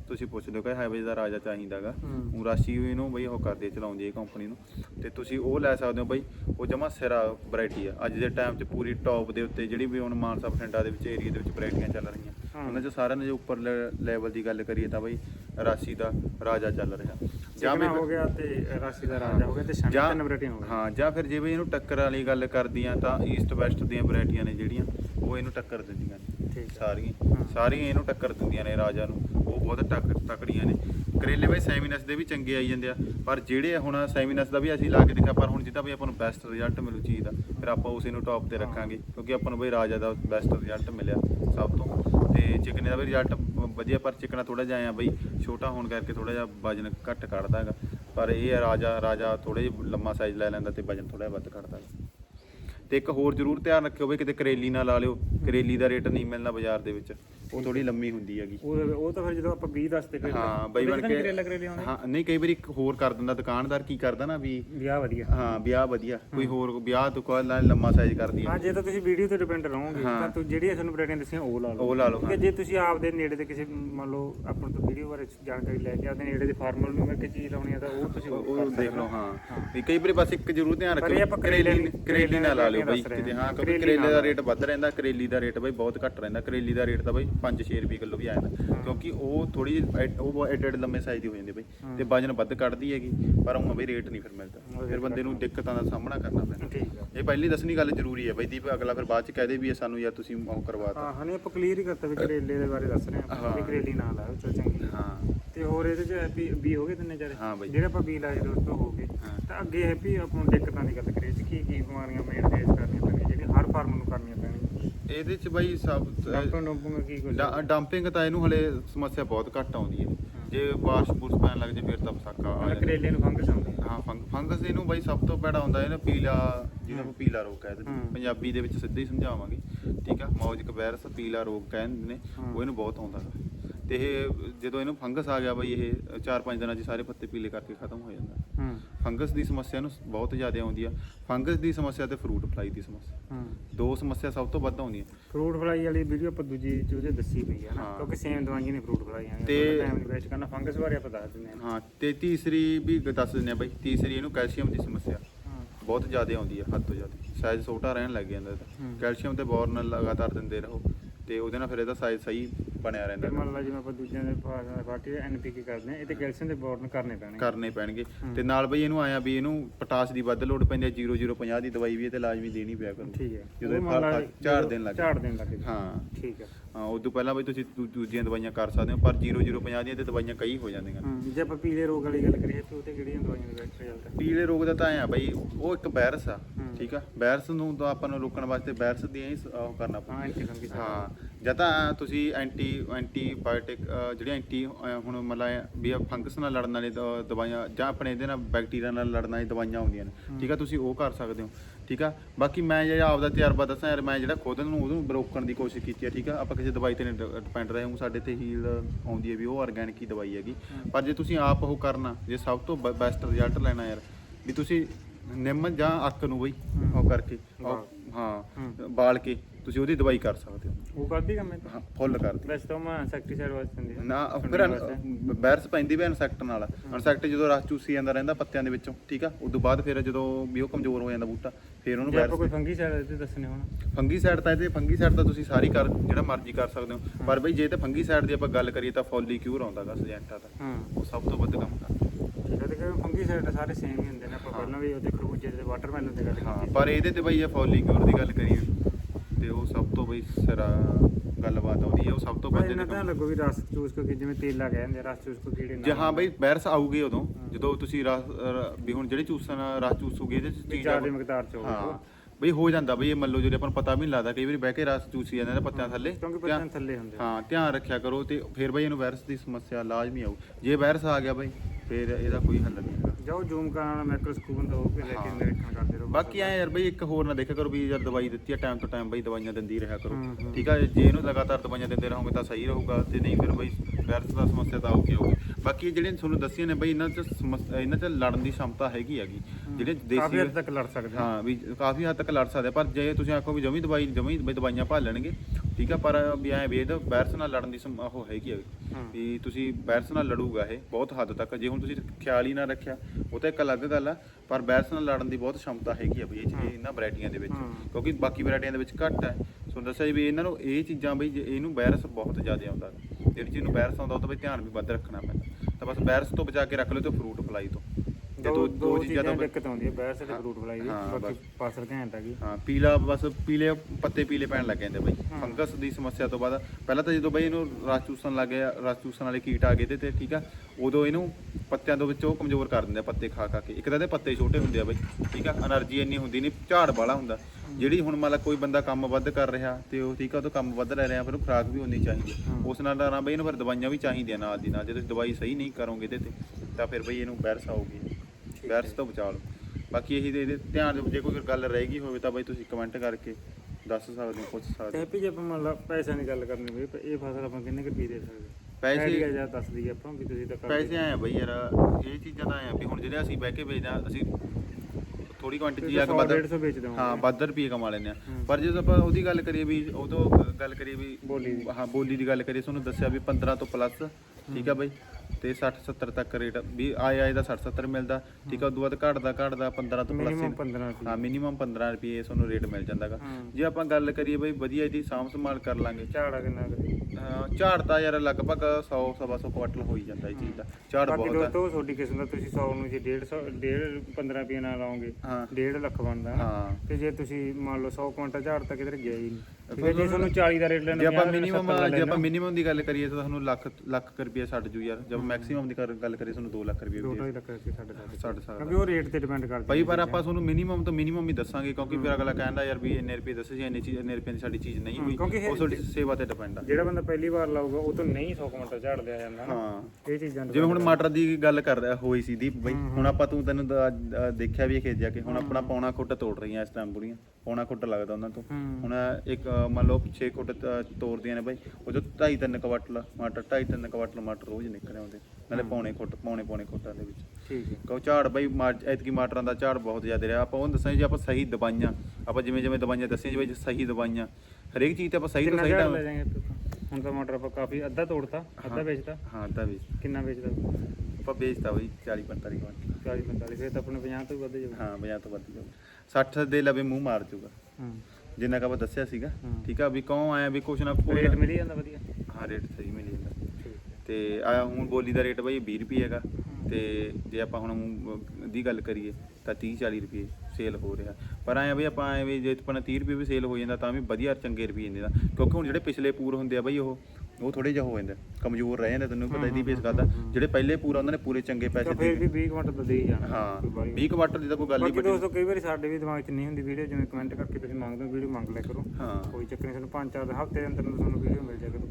ਤੁਸੀਂ ਪੁੱਛ ਲਿਓ ਕਿ ਹੈਵਜ ਦਾ ਰਾਜਾ ਚਾਹੀਦਾਗਾ ਉਹ ਰਾਸ਼ੀ ਇਹਨੂੰ ਬਈ ਉਹ ਕਰਦੀ ਚਲਾਉਂਦੀ ਹੈ ਕੰਪਨੀ ਨੂੰ। ਤੇ ਤੁਸੀਂ ਉਹ ਲੈ ਸਕਦੇ ਹੋ ਬਈ ਉਹ ਜਮਾ ਸਿਰਾ ਵੈਰਾਈਟੀ ਆ। ਅੱਜ ਦੇ ਟਾਈਮ 'ਚ ਪੂਰੀ ਟੌਪ ਦੇ ਉੱਤੇ ਜਿਹੜੀ ਵੀ ਹੁਣ ਮਾਨਸਾ ਬਠਿੰਡਾ ਦੇ ਵਿੱਚ ਏਰੀਆ ਦੇ ਵਿੱਚ ਵੈਰਾਈਟੀਆਂ ਚੱਲ ਰਹੀਆਂ। ਉਹਨਾਂ 'ਚ ਸਾਰਿਆਂ ਦੇ ਉੱਪਰ ਲੈਵਲ ਦੀ ਗੱਲ ਕਰੀਏ ਤਾਂ ਬਈ ਰਾਸ਼ੀ ਦਾ ਰਾਜਾ ਚੱਲ ਰਿਹਾ। ਜਾਂ ਵੀ ਹੋ ਗਿਆ ਤੇ ਰਾਸ਼ੀ ਦਾ ਰਾਜਾ ਹੋ ਗਿਆ ਤੇ ਸ਼ਨੀ ਜਾਂ- ਤਿੰਨ ਵੈਰਾਈਟੀਆਂ ਹੋ ਗਈਆਂ। ਹਾਂ ਜਾਂ ਫਿਰ ਜੇ ਬਈ ਇਹਨੂੰ ਟੱਕਰ ਵਾਲੀ ਗੱਲ ਕਰਦੀਆਂ ਤਾਂ ਈਸਟ ਵੈਸਟ ਦੀਆਂ ਵੈਰਾਈਟੀਆਂ ਨੇ ਜਿਹੜੀਆਂ ਉਹ ਇਹਨੂੰ ਟੱਕਰ ਦਿੰਦੀਆਂ ਨੇ। ਸਾਰੀਆਂ। ਸਾਰੀਆਂ ਇਹਨੂੰ ਟੱਕਰ ਦਿੰਦੀਆਂ ਨੇ ਰਾਜਾ ਨੂੰ। ਉਹ ਬਹੁਤ ਟੱਕ ਤਕੜੀਆਂ ਨੇ। ਕਰੇਲੇ ਬਈ ਸੈਮੀਨਸ ਦੇ ਵੀ ਚੰਗੇ ਆਈ ਜਾਂਦੇ ਆ। ਪਰ ਜਿਹੜੇ ਹੁਣ ਸੈਮੀਨਸ ਦਾ ਵੀ ਅਸੀਂ ਲਾ ਕੇ ਦੇਖਿਆ ਪਰ ਹੁਣ ਜਿੱਦਾਂ ਵੀ ਆਪਾਂ ਨੂੰ ਬੈਸਟ ਰਿਜ਼ਲਟ ਮਿਲੂ ਚੀਜ਼ ਦਾ ਫਿਰ ਆਪਾਂ ਉਸੇ ਨੂੰ ਟੌਪ ਤੇ ਰੱਖਾਂਗੇ। ਕਿਉਂਕਿ ਆਪਾਂ ਨੂੰ ਬਈ ਰਾਜਾ ਦਾ ਬੈਸਟ ਰਿਜ਼ਲਟ ਮਿਲਿਆ ਸਭ ਤੋਂ। ਤੇ ਚਿਕਨੇ ਦਾ ਵੀ ਰਿਜ਼ਲਟ ਵਧੀਆ, ਪਰ ਚਿਕਨਾ ਥੋੜਾ ਜਿਹਾ ਆ ਬਈ, ਛੋਟਾ ਹੋਣ ਕਰਕੇ ਥੋੜਾ ਜਿਹਾ ਵਜਨ ਘੱਟ ਕੱਢਦਾ ਹੈਗਾ। ਪਰ ਇਹ ਆ ਰਾਜਾ ਰਾਜਾ ਥੋੜੇ ਜਿਹਾ ਲੰਮਾ ਸਾਈਜ਼ ਲੈ ਲੈਂਦਾ ਤੇ ਵਜਨ ਥੋੜਾ ਜਿਹਾ ਵੱਧ ਕੱਢਦਾ ਹੈਗਾ। ਤੇ ਇੱਕ ਹੋਰ ਜ਼ਰੂਰ ਧਿਆਨ ਰੱਖਿਓ ਬਈ, ਕਿਤੇ ਕਰੇਲੀ ਨਾ ਲਾ ਲਿਓ। ਕਰੇਲੀ ਦਾ ਰੇਟ ਨਹੀਂ ਮਿਲਣਾ ਬਾਜ਼ਾਰ ਦੇ ਵਿੱਚ। ਉਹ ਥੋੜੀ ਲੰਮੀ ਹੁੰਦੀ ਹੈਗੀ। ਉਹ ਉਹ ਤਾਂ ਫਿਰ ਜਦੋਂ ਆਪਾਂ 20 ਦੱਸਦੇ ਫਿਰ ਹਾਂ ਬਈ ਬਣ ਕੇ ਕਰੇਲਾ ਕਰੇਲੇ ਆਉਂਦੇ ਹਾਂ ਨਹੀਂ ਕਈ ਵਾਰੀ ਇੱਕ ਹੋਰ ਕਰ ਦਿੰਦਾ ਦੁਕਾਨਦਾਰ ਕੀ ਕਰਦਾ ਨਾ ਵੀ ਵਿਆਹ ਵਧੀਆ। ਹਾਂ ਵਿਆਹ ਵਧੀਆ। ਕੋਈ ਹੋਰ ਵਿਆਹ ਤੋਂ ਕੋਈ ਲੰਮਾ ਸਾਈਜ਼ ਕਰਦੀ ਹੈ ਹਾਂ ਜੇ ਤਾਂ ਤੁਸੀਂ ਵੀਡੀਓ ਤੇ ਡਿਪੈਂਡ ਰਹੋਗੇ। ਤਾਂ ਤੁਸੀਂ ਜਿਹੜੀਆਂ ਤੁਹਾਨੂੰ ਵੈਰਾਈਟੀਆਂ ਦੱਸੀਆਂ ਉਹ ਲਾ ਲਓ। ਉਹ ਲਾ ਲਓ ਕਿ ਜੇ ਤੁਸੀਂ ਆਪਦੇ ਨੇੜੇ ਦੇ ਕਿਸੇ ਮੰਨ ਲਓ ਆਪਾਂ ਤੋਂ ਵੀਡੀਓ ਬਾਰੇ ਜਾਣਕਾਰੀ ਲੈ ਕੇ ਆਪਦੇ ਨੇੜੇ ਦੇ ਫਾਰਮਰ ਨੂੰ ਮਿਲ ਕੇ ਚੀਜ਼ ਲਾਉਣੀ ਆ ਤਾਂ ਉਹ ਤੁਸੀਂ ਉਹ ਦੇਖ ਲਓ ਹੋ। ਵੀ ਕਈ ਵਾਰੀ ਬਸ ਇੱਕ ਜ਼ਰੂਰ ਧਿਆਨ ਆਪਾਂ ਕਰੇਲੇ ਕਰੇਲੀ ਨਾ ਲਾ ਲਿਓ ਬਈ ਕਿਤੇ ਹਾਂ। ਕਿਉਂਕਿ ਕਰੇਲੀ ਦਾ ਰੇਟ ਵੱਧ ਰਹਿੰਦਾ ਕਰੇਲੀ ਦਾ ਰੇਟ ਬਈ ਬਹੁਤ ਘੱਟ ਰਹਿੰਦਾ ਕਰੇਲੀ ਦਾ ਰੇਟ ਤਾਂ ਬਈ 5-6 ਰੁਪਏ ਕਿਲੋ ਵੀ ਆ ਜਾਂਦਾ ਕਿਉਂਕਿ ਉਹ ਥੋੜੀ ਉਹ ਐਡ ਐਡ ਲੰਮੇ ਸਾਈਜ਼ ਦੀ ਹੋ ਜਾਂਦੀ ਬਈ। ਤੇ ਵਜਨ ਵੱਧ ਕੱਢਦੀ ਹੈਗੀ ਪਰ ਉਹ ਬਈ ਰੇਟ ਨਹੀਂ ਫਿਰ ਮਿਲਦਾ। ਫਿਰ ਬੰਦੇ ਨੂੰ ਦਿੱਕਤਾਂ ਦਾ ਸਾਹਮਣਾ ਕਰਨਾ ਪੈਂਦਾ। ਇਹ ਪਹਿਲੀ ਦੱਸਣੀ ਗੱਲ ਜ਼ਰੂਰੀ ਹੈ ਬਈ ਦੀਪ ਅਗਲਾ ਫਿਰ ਬਾਅਦ ਚ ਕਹਦੇ ਵੀ ਇਹ ਸਾਨੂੰ ਯਾਰ ਤੁਸੀਂ ਉਹ ਕਰਵਾਤਾ ਹਾਂ ਹਨੇ ਆਪਾਂ ਕਲੀਅਰ ਹੀ ਕਰਤਾ ਵੀ ਕਰੇਲੇ ਦੇ ਬਾਰੇ ਦੱਸ ਰਹੇ ਆਪਾਂ ਵੀ ਹਾਂ। ਕਰੇਲੀ ਨਾ ਲਾਓ ਚਲ ਚੰਗੀ ਹਾਂ। ਤੇ ਹੋਰ ਇਹਦੇ ਚ ਬੀ ਹੋ ਗਏ ਤਿੰਨੇ ਚਾਰੇ? ਹਾਂ ਬਾਈ। ਜਿਹੜੇ ਆਪਾਂ ਬੀ ਲਾਏ ਦੋਸਤੋ ਹੋ ਗਏ। ਹਾਂ। ਤਾਂ ਅੱਗੇ ਹੈਪੀ ਆਪਾਂ ਨੂੰ ਦਿੱਕਤਾਂ ਦੀ ਗੱਲ ਕਰੀਏ ਕੀ ਕੀ ਬਿਮਾਰੀਆਂ ਮੇਨ ਫੇਸ ਕਰਨੀਆਂ ਪੈਣੀਆਂ ਜਿਹੜੀਆਂ ਹਰ ਫਾਰਮ ਨੂੰ ਕਰਨੀਆਂ ਪੈਣਗੀਆਂ ਇਹਦੇ ਚ ਬਈ ਸਭ ਡੰਪਿੰਗ ਡੰਪਿੰਗ ਕੀ ਕੁਝ ਡਾ- ਡੰਪਿੰਗ ਤਾਂ ਇਹਨੂੰ ਹਲੇ ਸਮੱਸਿਆ ਬਹੁਤ ਘੱਟ ਆਉਂਦੀ ਹੈ। ਜੇ ਬਾਰਿਸ਼ ਬੁਰਸ਼ ਪੈਣ ਲੱਗ ਜੇ ਫਿਰ ਤਾਂ ਫਸਾਕਾ ਆ ਜਾਂਦਾ ਕਰੇਲੇ ਨੂੰ ਫੰਗਸ ਆਉਂਦੀ ਹੈ। ਹਾਂ ਫੰਗ- ਫੰਗਸ ਇਹਨੂੰ ਬਾਈ ਸਭ ਤੋਂ ਭੈੜਾ ਹੁੰਦਾ ਇਹ ਨਾ ਪੀਲਾ ਜਿਹਨੂੰ ਆਪਾਂ ਪੀਲਾ ਰੋਗ ਕਹਿੰਦੇ ਨੇ। ਪੰਜਾਬੀ ਦੇ ਵਿੱਚ ਸਿੱਧਾ ਹੀ ਸਮਝਾਵਾਂਗੇ। ਠੀਕ ਆ? ਮੌਜਿਕ ਵਾਇਰਸ ਪੀਲਾ ਰੋਗ ਕਹਿੰਦੇ ਨੇ। ਉਹ ਇਹਨੂੰ ਬਹੁਤ ਆਉਂਦਾ। ਤੇ ਇਹ ਜਦੋਂ ਇਹਨੂੰ ਫੰਗਸ ਆ ਗਿਆ ਬਾਈ ਇਹ 4-5 ਦਿਨਾਂ 'ਚ ਸਾਰੇ ਪੱਤੇ ਪੀਲੇ ਕਰਕੇ ਖਤਮ ਹੋ ਜਾਂਦਾ ਫੰਗਸ ਦੀ ਸਮੱਸਿਆ ਨੂੰ ਬਹੁਤ ਜ਼ਿਆਦਾ ਆਉਂਦੀ ਆ। ਫੰਗਸ ਦੀ ਸਮੱਸਿਆ ਤੇ ਫਰੂਟ ਫਲਾਈ ਦੀ ਸਮੱਸਿਆ। ਹੂੰ। ਦੋ ਸਮੱਸਿਆ ਸਭ ਤੋਂ ਵੱਧ ਆਉਂਦੀਆਂ। ਫਰੂਟ ਫਲਾਈ ਵਾਲੀ ਵੀਡੀਓ ਆਪਾਂ ਦੂਜੀ ਚ ਉਹਦੇ ਦੱਸੀ ਪਈ ਹੈ ਨਾ। ਕਿਉਂਕਿ ਸੇਮ ਦਵਾਈਆਂ ਨੇ ਫਰੂਟ ਫਲਾਈਆਂ ਤੇ- ਤੇ ਟਾਈਮ ਨਹੀਂ ਵੇਸਟ ਕਰਨਾ ਫੰਗਸ ਬਾਰੇ ਆਪਾਂ ਦੱਸ ਦਿੰਦੇ ਹਾਂ। ਹਾਂ ਤੇ ਤੀਸਰੀ ਵੀ ਦੱਸ ਦਿੰਦੇ ਆ ਬਾਈ ਤੀਸਰੀ ਇਹਨੂੰ ਕੈਲਸ਼ੀਅਮ ਦੀ ਸਮੱਸਿਆ। ਬਹੁਤ ਜ਼ਿਆਦਾ ਆਉਂਦੀ ਹੈ ਹੱਦ ਤੋਂ ਜ਼ਿਆਦਾ। ਸਾਈਜ਼ ਛੋਟਾ ਰਹਿਣ ਲੱਗ ਜਾਂਦਾ। ਕੈਲਸ਼ੀਅਮ ਤੇ ਬੋਰਨ ਲਗਾਤਾਰ ਦਿੰਦੇ ਰਹੋ। ਤੇ ਉਹਦੇ ਨਾਲ ਫਿਰ ਇਹਦਾ ਸਾਈਜ਼ ਸਹੀ ਬਣਿਆ ਰਹਿੰਦਾ ਮੰਨ ਲਾ ਜਿਵੇਂ ਆਪਾਂ ਦੂਜਿਆਂ ਦੇ ਫਾਰਟੀ ਐਨਪੀਕੇ ਕਰਦੇ ਆ ਇਹ ਤੇ ਕੈਲਸ਼ੀਅਮ ਦੇ ਬੋਰਨ ਕਰਨੇ ਪੈਣੇ। ਕਰਨੇ ਪੈਣਗੇ। ਤੇ ਨਾਲ ਬਈ ਇਹਨੂੰ ਆਇਆ ਵੀ ਇਹਨੂੰ ਪੋਟਾਸ ਦੀ ਵੱਧ ਲੋਡ ਪੈਂਦੀ ਹੈ 0050 ਦੀ ਦਵਾਈ ਵੀ ਇਹ ਤੇ ਲਾਜ਼ਮੀ ਦੇਣੀ ਪਿਆ ਕਰੂ। ਠੀਕ ਹੈ। ਜਦੋਂ ਲਾ ਫਲ- ਝਾੜ ਦੇਣ ਲੱਗ ਝਾੜ ਦੇਣ ਲੱਗ ਹਾਂ। ਠੀਕ ਹੈ। ਹਾਂ ਉਦੋਂ ਪਹਿਲਾਂ ਬਈ ਤੁਸੀਂ ਦੂ- ਦੂਜੀਆਂ ਦਵਾਈਆਂ ਕਰ ਸਕਦੇ ਹੋ ਪਰ 0050 ਦੀਆਂ ਤੇ ਦਵਾਈਆਂ ਕਈ ਹੋ ਜਾਂਦੀਆਂ। ਹੂੰ ਜੇ ਆਪਾਂ ਪੀਲੇ ਰੋਗ ਵਾਲੀ ਗੱਲ ਕਰੀਏ ਤੇ ਉਹਤੇ ਕਿਹੜੀਆਂ ਦਵਾਈਆਂ ਦਾ ਰਿਜ਼ਲਟ ਹੈ ਪੀਲੇ ਰੋਗ ਦਾ ਤਾਂ ਆਇਆ ਬਈ ਉਹ ਇੱਕ ਵਾਇਰਸ ਆ। ਠੀਕ ਆ? ਵਾਇਰਸ ਨੂੰ ਤਾਂ ਆਪਾਂ ਨੂੰ ਰੋਕਣ ਵਾਸਤੇ ਵਾਇਰਸ ਦੀਆਂ ਹੀ ਉਹ ਕਰਨਾ ਹਾਂ ਐਂਟੀ ਫੰਗੀ ਹਾਂ ਜਾਂ ਤਾਂ ਤੁਸੀਂ ਐਂਟੀ ਐਂਟੀਬਾਇਓਟਿਕ ਜਿਹੜੀਆਂ ਐਂਟੀ ਹੁਣ ਮਤਲਬ ਵੀ ਫੰਗਸ ਨਾਲ ਲੜਨ ਵਾਲੀ ਦ- ਦਵਾਈਆਂ ਜਾਂ ਆਪਣੇ ਇਹਦੇ ਨਾਲ ਬੈਕਟੀਰੀਆ ਨਾਲ ਲੜਨ ਵਾਲੀ ਦਵਾਈਆਂ ਆਉਂਦੀਆਂ ਨੇ ਠੀਕ ਆ? ਤੁਸੀਂ ਉਹ ਕਰ ਸਕਦੇ ਹੋ। ਠੀਕ ਆ? ਬਾਕੀ ਮੈਂ ਜਿਹੜਾ ਆਪਦਾ ਤਜਰਬਾ ਦੱਸਾਂ ਯਾਰ ਮੈਂ ਜਿਹੜਾ ਖੁਦ ਨੂੰ ਉਹਨੂੰ ਰੋਕਣ ਦੀ ਕੋਸ਼ਿਸ਼ ਕੀਤੀ ਹੈ ਠੀਕ ਆ? ਆਪਾਂ ਕਿਸੇ ਦਵਾਈ ਤੇ ਨਹੀਂ ਡਿਪੈਂਡ ਰਹੇ ਹਾਂ ਸਾਡੇ ਤੇ ਹੀਲ ਆਉਂਦੀ ਹੈ ਵੀ ਉਹ ਆਰਗੈਨਿਕ ਹੀ ਦਵਾਈ ਹੈਗੀ। ਪਰ ਜੇ ਤੁਸੀਂ ਆਪ ਉਹ ਕਰਨਾ ਜੇ ਸਭ ਤੋਂ ਬੈਸਟ ਰਿਜ਼ਲਟ ਲੈਣਾ ਯਾਰ ਵੀ ਤੁਸੀਂ ਨਿੰਮ ਜਾਂ ਅੱਕ ਨੂੰ ਬਈ ਉਹ ਕਰਕੇ। ਉਹ- ਹਾਂ ਬਾਲ ਕੇ ਤੁਸੀਂ ਉਹਦੀ ਦਵਾਈ ਕਰ ਸਕਦੇ ਹੋ। ਉਹ ਕਰਦੀ ਕੰਮ ਇਹ? ਹਾਂ ਫੁੱਲ ਕਰਦੀ। ਵੈਸੇ ਤਾਂ ਮੈਂ ਇਨਸੈਕਟੀਸਾਈਡ ਵਾਸਤੇ ਹੁੰਦੀ ਹੈ ਨਾ ਫਿਰ ਵਾਇਰਸ ਪੈਂਦੀ ਵੀ ਇਨਸੈਕਟ ਨਾਲ। ਇਨਸੈਕਟ ਜਦੋਂ ਰਸ ਚੂਸੀ ਜਾਂਦਾ ਰਹਿੰਦਾ ਪੱਤਿਆਂ ਦੇ ਵਿੱਚੋਂ ਠੀਕ ਆ? ਉਦੋਂ ਬਾਅਦ ਫਿਰ ਜਦੋਂ ਵੀ ਉਹ ਕਮਜ਼ੋਰ ਹੋ ਜਾਂਦਾ ਬੂਟਾ ਫਿਰ ਉਹਨੂੰ ਵਾਇਰਸ ਕੋਈ ਫੰਗੀ ਸਾਈਡ ਤੇ ਦੱਸਣੇ ਹੁਣ। ਫੰਗੀ ਸਾਈਡ ਤਾਂ ਇਹਦੇ ਫੰਗੀ ਸਾਈਡ ਤਾਂ ਤੁਸੀਂ ਸਾਰੀ ਕਰ ਜਿਹੜਾ ਮਰਜ਼ੀ ਕਰ ਸਕਦੇ ਹੋ। ਪਰ ਬਈ ਜੇ ਤੇ ਫੰਗੀ ਸਾਈਡ ਦੀ ਆਪਾਂ ਗੱਲ ਕਰੀਏ ਤਾਂ ਫੋਲੀ ਕਿਉਰ ਆਉਂਦਾਗਾ ਸਜੈਂਟਾ ਦਾ। ਉਹ ਸਭ ਤੋਂ ਵੱਧ ਕੰਮ ਕਰਦਾ। ਠੀਕ ਹੈ ਤੇ ਕਿ ਫੰਗੀ ਸਾਈਡ ਸਾਰੇ ਸੇਮ ਹੀ ਹੁੰਦੇ ਨੇ ਆਪਾਂ ਪਹਿਲਾਂ ਵੀ ਉਹਦੇ ਖਰਬੂਜੇ ਤੇ ਵਾਟਰਮੈਲਨ ਤੇ ਗੱਲ ਹਾਂ ਕੀਤੀ। ਪਰ ਇਹਦੇ ਤੇ ਬਈ ਇਹ ਫੋਲੀ ਕਿਉਰ ਦੀ ਗੱਲ ਕਰੀਏ ਤੇ ਉਹ ਸਭ ਤੋਂ ਬਈ ਸਿਰਾ ਗੱਲਬਾਤ ਆਉਂਦੀ ਹੈ ਉਹ ਸਭ ਤੋਂ ਪਰ ਵੱਧ ਇਹਨਾਂ ਲੱਗੋ ਵੀ ਰਸ ਚੂਸ ਕੋ ਜਿਵੇਂ ਤੇਲਾ ਕਹਿੰਦੇ ਰਸ ਚੂਸ ਕੋ ਕੀੜੇ ਜੇ ਹਾਂ ਬਈ ਵਾਇਰਸ ਆਊਗੇ ਉਦੋਂ ਜਦੋਂ ਤੁਸੀਂ ਰਸ ਰ- ਵੀ ਹੁਣ ਜਿਹੜੇ ਚੂਸਣ ਰਸ ਚੂਸੂਗੇ ਇਹਦੇ ਚ ਚੀਜ਼ ਚਾਰ ਦੀ ਮਕਦਾਰ ਚ ਹੋਵੇ ਹਾਂ ਬਈ ਹੋ ਜਾਂਦਾ ਬਈ ਇਹ ਮੰਨ ਲਓ ਜਿਹੜੇ ਆਪਾਂ ਨੂੰ ਪਤਾ ਵੀ ਨਹੀਂ ਲੱਗਦਾ ਕਈ ਵਾਰੀ ਬਹਿ ਕੇ ਰਸ ਚੂਸੀ ਜਾਂਦੇ ਨੇ ਪੱਤਿਆਂ ਥੱਲੇ ਕਿਉਂਕਿ ਧਿਆਨ- ਪੱਤਿਆਂ ਥੱਲੇ ਹੁੰਦੇ। ਹਾਂ ਧਿਆਨ ਰੱਖਿਆ ਕਰੋ ਤੇ ਫਿਰ ਬਈ ਇਹਨੂੰ ਵਾਇਰਸ ਦੀ ਸਮੱਸਿਆ ਲਾਜ਼ਮੀ ਆਊ। ਜੇ ਵਾਇਰਸ ਆ ਗਿਆ ਬਈ ਫਿਰ ਇਹਦਾ ਕੋਈ ਹੱਲ ਨਹੀਂ ਹੈਗਾ। ਜਾਓ ਜ਼ੂਮ ਕਰਨ ਵਾਲਾ ਮਾਈਕਰੋਸਕੋਪ ਹੁੰਦਾ ਉਹ ਵੀ ਲੈ ਕੇ ਨਿਰੀਖਣ ਕਰਦੇ ਰਹੋ। ਬਾਕੀ ਐ ਯਾਰ ਬਈ ਇੱਕ ਹੋਰ ਨਾ ਦੇਖਿਆ ਕਰੋ ਵੀ ਯਾਰ ਦਵਾਈ ਦਿੱਤੀ ਆ ਟਾਈਮ ਤੋਂ ਟਾਈਮ ਬਈ ਦਵਾਈਆਂ ਦਿੰਦੀ ਰਿਹਾ ਕਰੋ। ਠੀਕ ਆ ਜੇ ਇਹਨੂੰ ਲਗਾਤਾਰ ਦਵਾਈਆਂ ਦਿੰਦੇ ਰਹੋਗੇ ਤਾਂ ਸਹੀ ਰਹੂਗਾ ਤੇ ਨਹੀਂ ਫਿਰ ਬਈ ਵਾਇਰਸ ਦਾ ਸਮੱਸਿਆ ਤਾਂ ਆਊਗੀ ਆਊਗੀ ਬਾਕੀ ਇਹ ਜਿਹੜੀਆਂ ਤੁਹਾਨੂੰ ਦੱਸੀਆਂ ਨੇ ਬਈ ਇਹਨਾਂ 'ਚ ਸਮੱਸ- ਇਹਨਾਂ 'ਚ ਲੜਨ ਦੀ ਸ਼ਮਤਾ ਹੈਗੀ ਹੈਗੀ। ਜਿਹੜੇ ਕਾਫੀ ਦੇਸੀ ਹੱਦ ਤੱਕ ਲੜ ਸਕਦੇ। ਹਾਂ ਵੀ ਕਾਫੀ ਹੱਦ ਤੱਕ ਲੜ ਸਕਦੇ ਆ, ਪਰ ਜੇ ਤੁਸੀਂ ਆਖੋ ਵੀ ਜਮੀ ਦਵਾਈ ਜਮੀ ਬਈ ਦਵਾਈਆਂ ਭਾਲਣਗੇ ਠੀਕ ਆ ਪਰ ਵੀ ਐ ਵੀ ਇਹਦਾ ਵਾਇਰਸ ਨਾਲ ਲੜਨ ਦੀ ਸਮ- ਉਹ ਹੈਗੀ ਆ। ਵੀ। ਤੁਸੀਂ ਵਾਇਰਸ ਨਾਲ ਲੜੂਗਾ ਇਹ ਬਹੁਤ ਹੱਦ ਤੱਕ। ਜੇ ਹੁਣ ਤੁਸੀਂ ਖਿਆਲ ਹੀ ਨਾ ਰੱਖਿਆ ਉਹ ਤਾਂ ਇੱਕ ਅਲੱਗ ਗੱਲ ਆ ਪਰ ਵਾਇਰਸ ਨਾਲ ਲੜਨ ਦੀ ਬਹੁਤ ਸ਼ਮਤਾ ਹੈਗੀ ਆ ਬਈ ਇਹ 'ਚ, ਇਹ ਇਹਨਾਂ ਵੈਰਾਈਟੀਆਂ ਦੇ ਵਿੱਚ। ਕਿਉਂਕਿ ਬਾਕੀ ਵੈਰਾਈਟੀਆਂ ਦੇ ਵਿੱਚ ਘੱਟ ਹੈ ਤੁਹਾਨੂੰ ਦੱਸਿਆ ਜੀ ਵੀ ਇਹਨਾਂ ਨੂੰ ਇਹ ਚੀਜ਼ਾਂ ਬਈ ਜੇ ਇਹਨੂੰ ਵਾਇਰਸ ਬਹੁਤ ਜ਼ਿਆਦਾ ਆਉਂਦਾ। ਜਿਹੜੀ ਚੀਜ਼ ਨੂੰ ਵਾਇਰਸ ਆਉਂਦਾ ਉਹ ਤਾਂ ਬਈ ਧਿਆਨ ਵੀ ਵੱਧ ਰੱਖਣਾ ਪੈਂਦਾ। ਤਾਂ ਬਸ ਵਾਇਰਸ ਤੋਂ ਬਚਾ ਕੇ ਰੱਖ ਲਓ ਤੇ ਫਰੂਟ ਫਲਾਈ ਤੋਂ। ਦੋ ਦੋ ਚੀਜ਼ਾਂ ਤੋਂ ਦਿੱਕਤ ਆਉਂਦੀ ਹੈ ਬੈਰਸ ਤੇ ਫਰੂਟ ਫਲਾਈ ਦੀ ਬਾਕੀ ਫਸਲ ਘੈਂਟ ਆ ਗਈ ਹਾਂ ਪੀਲਾ ਬਸ ਪੀਲੇ ਪੱਤੇ ਪੀਲੇ ਪੈਣ ਲੱਗ ਜਾਂਦੇ ਬਾਈ। ਫੰਗਸ ਦੀ ਸਮੱਸਿਆ ਤੋਂ ਬਾਅਦ ਪਹਿਲਾਂ ਤਾਂ ਜਦੋਂ ਬਈ ਇਹਨੂੰ ਰਸ ਚੂਸਣ ਲੱਗ ਗਿਆ ਰਸ ਚੂਸਣ ਵਾਲੇ ਕੀਟ ਆ ਗਏ ਤੇ ਠੀਕ ਆ ਉਦੋਂ ਇਹਨੂੰ ਪੱਤਿਆਂ ਦੇ ਵਿੱਚ ਉਹ ਕਮਜ਼ੋਰ ਕਰ ਦਿੰਦੇ ਆ ਪੱਤੇ ਖਾ ਖਾ ਕੇ। ਇੱਕ ਤਾਂ ਇਹਦੇ ਪੱਤੇ ਛੋਟੇ ਹੁੰਦੇ ਆ ਬਾਈ ਠੀਕ ਆ એનર્ਜੀ ਇੰਨੀ ਹੁੰਦੀ ਨਹੀਂ ਝਾੜ ਵਾਲਾ ਹੁੰਦਾ। ਜਿਹੜੀ ਹੁਣ ਮੰਨ ਕੋਈ ਬੰਦਾ ਕੰਮ ਵੱਧ ਕਰ ਰਿਹਾ ਤੇ ਉਹ ਠੀਕ ਆ ਉਹ ਕੰਮ ਵੱਧ ਲੈ ਰਿਹਾ ਫਿਰ ਉਹ ਖਰਾਕ ਵੀ ਹੋਣੀ ਚਾਹੀਦੀ ਉਸ ਨਾਲ ਤਾਂ ਨਾ ਬਈ ਇਹਨੂੰ ਫਿਰ ਦਵਾਈਆਂ ਵੀ ਚਾਹੀਦੀਆਂ ਨਾਲ ਦੀ ਨਾਲ ਜੇ ਤੁਸੀਂ ਦਵਾਈ ਸਹੀ ਨਹੀਂ ਕਰੋਗੇ ਤੇ ਤਾਂ ਫਿਰ ਬਈ ਇਹਨੂੰ ਬੈਰਸ ਆਊਗੀ। ਵਾਇਰਸ ਤੋਂ ਬਚਾ ਲਓ। ਬਾਕੀ ਇਹੀ ਦੇ ਇਹਦੇ ਧਿਆਨ ਦਿਓ, ਜੇ ਕੋਈ ਗੱਲ ਰਹਿ ਗਈ ਹੋਵੇ ਤਾਂ ਬਈ ਤੁਸੀਂ ਕਮੈਂਟ ਕਰਕੇ ਦੱਸ ਸਕਦੇ ਹੋ ਪੁੱਛ ਸਕਦੇ ਤੇ ਹੋ ਹੈਪੀ ਜੇ ਆਪਾਂ ਮੰਨ ਲਾ ਪੈਸਿਆਂ ਦੀ ਗੱਲ ਕਰਨੀ ਹੋਵੇ ਇਹ ਫਸਲ ਆਪਾਂ ਕਿੰਨੇ ਕੁ ਰੁਪਏ ਦੇ ਸਕਦੇ ਪੈਸੇ- ਜਿਹਾ ਦੱਸ ਦਈਏ ਆਪਾਂ ਵੀ ਤੁਸੀਂ ਤਾਂ ਪੈਸੇ ਆਏ ਆ ਬਈ ਯਾਰ ਇਹ ਚੀਜ਼ਾਂ ਤਾਂ ਆਏ ਆ ਵੀ ਹੁਣ ਜਿਹੜੇ ਅਸੀਂ ਬਹਿ ਕੇ ਵੇਚਦੇ ਆ ਅਸੀਂ ਥੋੜੀ ਕੁਆਂਟੀਟੀ ਆ ਕੇ ਵੱਧ 150 ਵੇਚ ਦਵਾਂਗੇ ਹਾਂ ਵੱਧ ਰੁਪਏ ਕਮਾ ਲੈਂਦੇ ਆ। ਹੂੰ। ਪਰ ਜਦੋਂ ਆਪਾਂ ਉਹਦੀ ਗੱਲ ਕਰੀਏ ਵੀ ਉਦੋਂ ਗੱਲ ਕਰੀਏ ਵੀ ਬੋਲੀ ਦੀ। ਹਾਂ ਬੋਲੀ ਦੀ ਗੱਲ ਕਰੀਏ ਤੁਹਾਨੂੰ ਦੱਸਿਆ ਵੀ 15 ਤੋਂ ਪਲੱਸ ਠੀਕ ਆ ਬਈ? ਤੇ 60 70 ਤੱਕ ਰੇਟ ਵੀ ਆਏ ਆਏ ਦਾ 60 70 ਮਿਲਦਾ ਠੀਕ ਆ ਉਦੋਂ ਬਾਅਦ ਘਟਦਾ ਘਟਦਾ 15 ਤੋਂ ਪਲੱਸ ਮਿਨੀਮਮ 15 ਰੁਪਏ। ਹਾਂ ਮਿਨੀਮਮ 15 ਰੁਪਏ ਤੁਹਾਨੂੰ ਰੇਟ ਮਿਲ ਜਾਂਦਾਗਾ। ਜੇ ਆਪਾਂ ਗੱਲ ਕਰੀਏ ਬਈ ਵਧੀਆ ਇਹਦੀ ਸਾਂਭ ਸੰਭਾਲ ਕਰ ਲਾਂਗੇ। ਝਾੜਾ ਕਿੰਨਾ ਕਰੀ ਅਹ ਝਾੜ ਤਾਂ ਯਾਰ ਲਗਭਗ 100 ਸਵਾ 100 ਕੁਆਟਲ ਹੋ ਹੀ ਜਾਂਦਾ ਇਹ ਚੀਜ਼ ਦਾ। ਝਾੜ ਬਾਕੀ ਬਹੁਤ ਹੈ ਦੋਸਤੋ ਤੁਹਾਡੀ ਕਿਸਮ ਦਾ ਤੁਸੀਂ 100 ਨੂੰ ਜੇ 150 1.5 15 ਰੁਪਏ ਨਾਲ ਲਾਓਗੇ ਹਾਂ। 1.5 ਲੱਖ ਬਣਦਾ ਨਾ। ਹਾਂ। ਤੇ ਜੇ ਤੁਸੀਂ ਮੰਨ ਲਓ 100 ਕੁਇੰਟਲ ਝਾੜ ਤਾਂ ਕਿਧਰ ਗਿਆ ਹੀ ਨਹੀਂ। ਠੀਕ ਹੈ ਜੇ ਤੁਹਾਨੂੰ 40 ਦਾ ਰੇਟ ਲੈਣਾ ਜੇ ਆਪਾਂ 50 ਦਾ ਮਿਨੀਮਮ 70 ਦਾ ਜੇ ਆਪਾਂ ਮਿਨੀਮਮ ਦੀ ਗੱਲ ਕਰੀਏ ਤਾਂ ਤੁਹਾਨੂੰ ਲੱਖ ਲੱਖ ਕੁ ਰੁਪਏ ਛੱਡ ਜੂ ਯਾਰ। ਜਦ ਮੈਕਸਿਮਮ ਦੀ ਕਰ- ਗੱਲ ਕਰੀਏ ਤੁਹਾਨੂੰ 2 ਲੱਖ ਰੁਪਏ ਦੋ ਵੀ ਢਾਈ ਲੱਖ ਰੁਪਏ ਛੱਡ ਸਕਦੇ ਛੱਡ ਸਕਦਾ ਕਿਉਂਕਿ ਉਹ ਰੇਟ ਤੇ ਡਿਪੈਂਡ ਕਰਦਾ ਭਾਈ ਪਰ ਆਪਾਂ ਤੁਹਾਨੂੰ ਮਿਨੀਮਮ ਤੋਂ ਮਿਨੀਮਮ ਹੀ ਦੱਸਾਂਗੇ ਕਿਉਂਕਿ ਫਿਰ ਅਗਲਾ ਕਹਿੰਦਾ ਯਾਰ ਵੀ ਇੰਨੇ ਰੁਪਏ ਦੱਸੇ ਸੀ ਇੰਨੇ ਚੀਜ਼ ਇੰਨੇ ਰੁਪਏ ਦੀ ਸਾਡੀ ਚੀਜ਼ ਨਹੀਂ ਹੋਈ। ਕਿਉਂਕਿ ਇਹ- ਉਹ ਤੁਹਾਡੀ ਸੇਵਾ ਤੇ ਡਿਪੈਂਡ ਆ। ਜਿਹੜਾ ਬੰਦਾ ਪਹਿਲੀ ਵਾਰ ਲਾਊਗਾ ਉਹ ਤੋਂ ਨਹੀਂ 100 ਕੁਇੰਟਲ ਝਾੜ ਲਿਆ ਜਾਂਦਾ ਨਾ। ਹਾਂ। ਇਹ ਚੀਜ਼ਾਂ ਜਿਵੇਂ ਹੁਣ ਮਟਰ ਦੀ ਗੱਲ ਕਰ ਰਿਹਾ ਹੋਈ ਸੀ ਦੀਪ ਬਈ ਹੁਣ ਆਪਾਂ ਤੂੰ ਤੈਨੂੰ ਅੱਜ, ਦੇਖਿਆ ਵੀ ਇਹ ਖੇਤ ਜਾ ਕੇ ਹੁਣ ਆਪਣਾ ਪੌਣਾ ਖੁੱਟ ਤੋੜ ਰਹੀਆਂ ਇਸ ਟਾਈਮ ਬੁੜੀਆਂ। ਪੌਣਾ ਖੁੱਟ ਲੱਗਦਾ ਉਹਨਾਂ ਤੋਂ। ਹੂੰ। ਹੁਣ ਇੱਕ ਮੰਨ ਲਓ 6 ਖੁੱਟ ਤੋੜਦੀਆਂ ਨੇ ਬਈ ਉਹ ਜੋ 2.5 3 ਕਵਟਲ ਮਟਰ 2.5 3 ਕਵਟਲ ਮਟਰ ਰੋਜ਼ ਨਿਕਲ ਆਉਂਦੇ ਨਾਲੇ ਪੌਣੇ ਖੁੱਟ ਪੌਣੇ ਪੌਣੇ ਖੁੱਟਾਂ ਦੇ ਵਿੱਚ। ਠੀਕ ਹੈ। ਕਹੋ ਝਾੜ ਬਈ ਮਾ- ਐਤਕੀ ਮਟਰਾਂ ਦਾ ਝਾੜ ਬਹੁਤ ਜ਼ਿਆਦਾ ਰਿਹਾ। ਆਪਾਂ ਉਹ ਦੱਸਾਂ ਜੇ ਆਪਾਂ ਸਹੀ ਦਵਾਈਆਂ ਆਪਾਂ ਜਿਵੇਂ ਜਿਵੇਂ ਦਵਾਈਆਂ ਦੱਸੀਆਂ ਜਿਵੇਂ ਸਹੀ ਦਵਾਈਆਂ ਹਰੇਕ ਚੀਜ਼ ਤੇ ਆਪਾਂ ਸਹੀ ਤੋਂ ਕਿੰਨਾ ਸਹੀ ਝਾੜ ਟਾਈਮ ਲੈ ਜਾਏਂਗੇ ਆਪਾਂ? ਹੁਣ ਤਾਂ ਮਟਰ ਆਪਾਂ ਕਾਫੀ ਅੱਧਾ ਤੋੜਤਾ ਅੱਧਾ ਵੇਚਤਾ। ਹਾਂ ਤਾਂ ਵੀ ਕਿੰਨਾ ਵੇਚਦਾ ਆਪਾਂ ਵੇਚਤਾ ਬਈ 40 45 ਕੁਇੰਟਲ 40 45 ਫਿਰ ਤਾਂ ਆਪਣੇ 50 ਤੋਂ ਵੱਧ ਜਾਊਗਾ ਹਾਂ 50 ਤੋਂ ਵੱਧ ਜਾਊਗਾ 60 ਦੇ ਲਵੇ ਮੂੰਹ ਮਾਰ ਜੂਗਾ। ਹਾਂ। ਜਿੰਨਾ ਕ ਆਪਾਂ ਦੱਸਿਆ ਸੀਗਾ। ਠੀਕ ਆ ਵੀ ਕੌਂ ਆਇਆ ਵੀ ਕੁਛ ਨਾ ਕੋਈ ਰੇਟ ਮਿਲ ਜਾਂਦਾ ਵਧੀਆ। ਹਾਂ ਰੇਟ ਸਹੀ ਮਿਲ ਜਾਂਦਾ। ਤੇ ਆ ਹੁਣ ਬੋਲੀ ਦਾ ਰੇਟ ਬਾਈ 20 ਰੁਪਏ ਹੈਗਾ। ਤੇ ਜੇ ਆਪਾਂ ਹੁਣ ਦੀ ਗੱਲ ਕਰੀਏ ਤਾਂ 30 40 ਰੁਪਏ। ਸੇਲ ਹੋ ਰਿਹਾ। ਪਰ ਐਂ ਵੀ ਆਪਾਂ ਐਂ ਵੀ ਜੇ ਆਪਣਾ 30 ਰੁਪਏ ਵੀ ਸੇਲ ਹੋ ਜਾਂਦਾ ਤਾਂ ਵੀ ਵਧੀਆ ਚੰਗੇ ਰੁਪਏ ਜਾਂਦੇ ਦਾ ਕਿਉਂਕਿ ਹੁਣ ਜਿਹੜੇ ਪਿਛਲੇ ਪੂਰ ਹੁੰਦੇ ਆ ਬਾਈ ਉਹ ਉਹ ਥੋੜੇ ਜਿਹਾ ਹੋ ਜਾਂਦੇ ਕਮਜ਼ੋਰ ਰਹਿ ਜਾਂਦੇ ਤੈਨੂੰ ਪਤਾ ਇਹਦੀ ਬੇਸ ਕਰਦਾ। ਜਿਹੜੇ ਪਹਿਲੇ ਪੂਰ ਉਹਨਾਂ ਨੇ ਪੂਰੇ ਚੰਗੇ ਪੈਸੇ ਦੇ ਫਿਰ ਵੀ 20 ਕੁਇੰਟਲ ਤਾਂ ਦੇ ਹੀ ਜਾਣਾ। ਹਾਂ ਕੋਈ ਬਾਹਲੀ 20 ਕੁਆਟਰ ਦੀ ਤਾਂ ਕੋਈ ਗੱਲ ਹੀ ਬਾਕੀ ਵੱਡੀ ਦੋਸਤੋ ਕਈ ਵਾਰੀ ਸਾਡੇ ਵੀ ਦਿਮਾਗ 'ਚ ਨਹੀਂ ਹੁੰਦੀ ਵੀਡੀਓ ਜਿਵੇਂ ਕਮੈਂਟ ਕਰਕੇ ਤੁਸੀਂ ਮੰਗਦੇ ਹੋ ਵੀਡੀਓ ਮੰਗ ਲਿਆ ਕਰੋ। ਹਾਂ। ਕੋਈ ਚੱਕਰ ਨਹੀਂ ਸਾਨੂੰ ਪੰਜ ਚਾਰ ਹਫ਼ਤੇ ਦੇ ਅੰਦਰ ਤੁਹਾਨੂੰ ਵੀਡੀਓ ਮਿਲ ਕਰੂ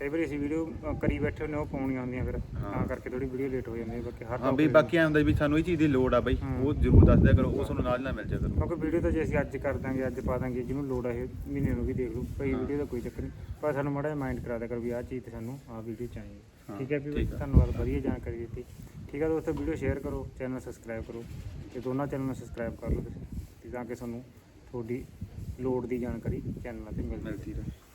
ਕਈ ਵਾਰੀ ਅਸੀਂ ਵੀਡੀਓ ਕਰੀ ਬੈਠੇ ਹੁੰਦੇ ਉਹ ਪਾਉਣੀਆਂ ਹੁੰਦੀਆਂ ਫਿਰ। ਤਾਂ ਕਰਕੇ ਥੋੜੀ ਵੀਡੀਓ ਲੇਟ ਹੋ ਜਾਂਦੀ ਹੈ ਬਾਕੀ ਹਰ ਹਾਂ ਵੀ ਬਾਕੀ ਐਂ ਹੁੰਦਾ ਵੀ ਸਾਨੂੰ ਇਹ ਚੀਜ਼ ਦੀ ਲੋੜ ਆ ਬਾਈ। ਉਹ ਜ਼ਰੂਰ ਦੱਸ ਦਿਆ ਕਰੋ ਉਹ ਤੁਹਾਨੂੰ ਨਾਲ ਨਾਲ ਮਿਲ ਜਾ ਕਰੂ ਕਿਉਂਕਿ ਵੀਡੀਓ ਤਾਂ ਜੇ ਅਸੀਂ ਅੱਜ ਕਰ ਦਾਂਗੇ ਅੱਜ ਪਾ ਦਾਂਗੇ ਜਿਹਨੂੰ ਲੋੜ ਆ ਇਹ ਮਹੀਨੇ ਨੂੰ ਵੀ ਦੇਖ ਲੂ ਭਾਈ ਵੀਡੀਓ ਦਾ ਕੋਈ ਚੱਕਰ ਨਹੀਂ। ਪਰ ਸਾਨੂੰ ਮਾੜਾ ਜਿਹਾ ਮਾਈਂਡ ਕਰਾ ਦਿਆ ਕਰੋ ਵੀ ਆਹ ਚੀਜ਼ ਤੇ ਸਾਨੂੰ ਆਹ ਵੀਡੀਓ ਚਾਹੀਦੀ ਠੀਕ ਹੈ ਵੀ। ਧੰਨਵਾਦ ਵਧੀਆ ਜਾਣਕਾਰੀ ਦਿੱਤੀ। ਠੀਕ ਹੈ ਦੋਸਤੋ ਵੀਡੀਓ ਸ਼ੇਅਰ ਕਰੋ ਚੈਨਲ ਸਬਸਕ੍ਰਾਈਬ ਕਰੋ। ਤੇ ਦੋਨਾਂ ਚੈਨਲ ਨੂੰ ਸਬਸਕ੍ਰਾਈਬ ਕਰ ਲਓ ਤੁਸੀਂ ਤੇ ਤਾਂ ਕਿ ਤੁਹਾਨੂੰ ਤੁਹਾਡੀ ਲੋੜ ਦੀ ਜਾਣਕਾਰੀ ਚੈਨਲਾਂ ਤੇ ਮਿਲ ਮਿਲਦੀ ਰਹੇ।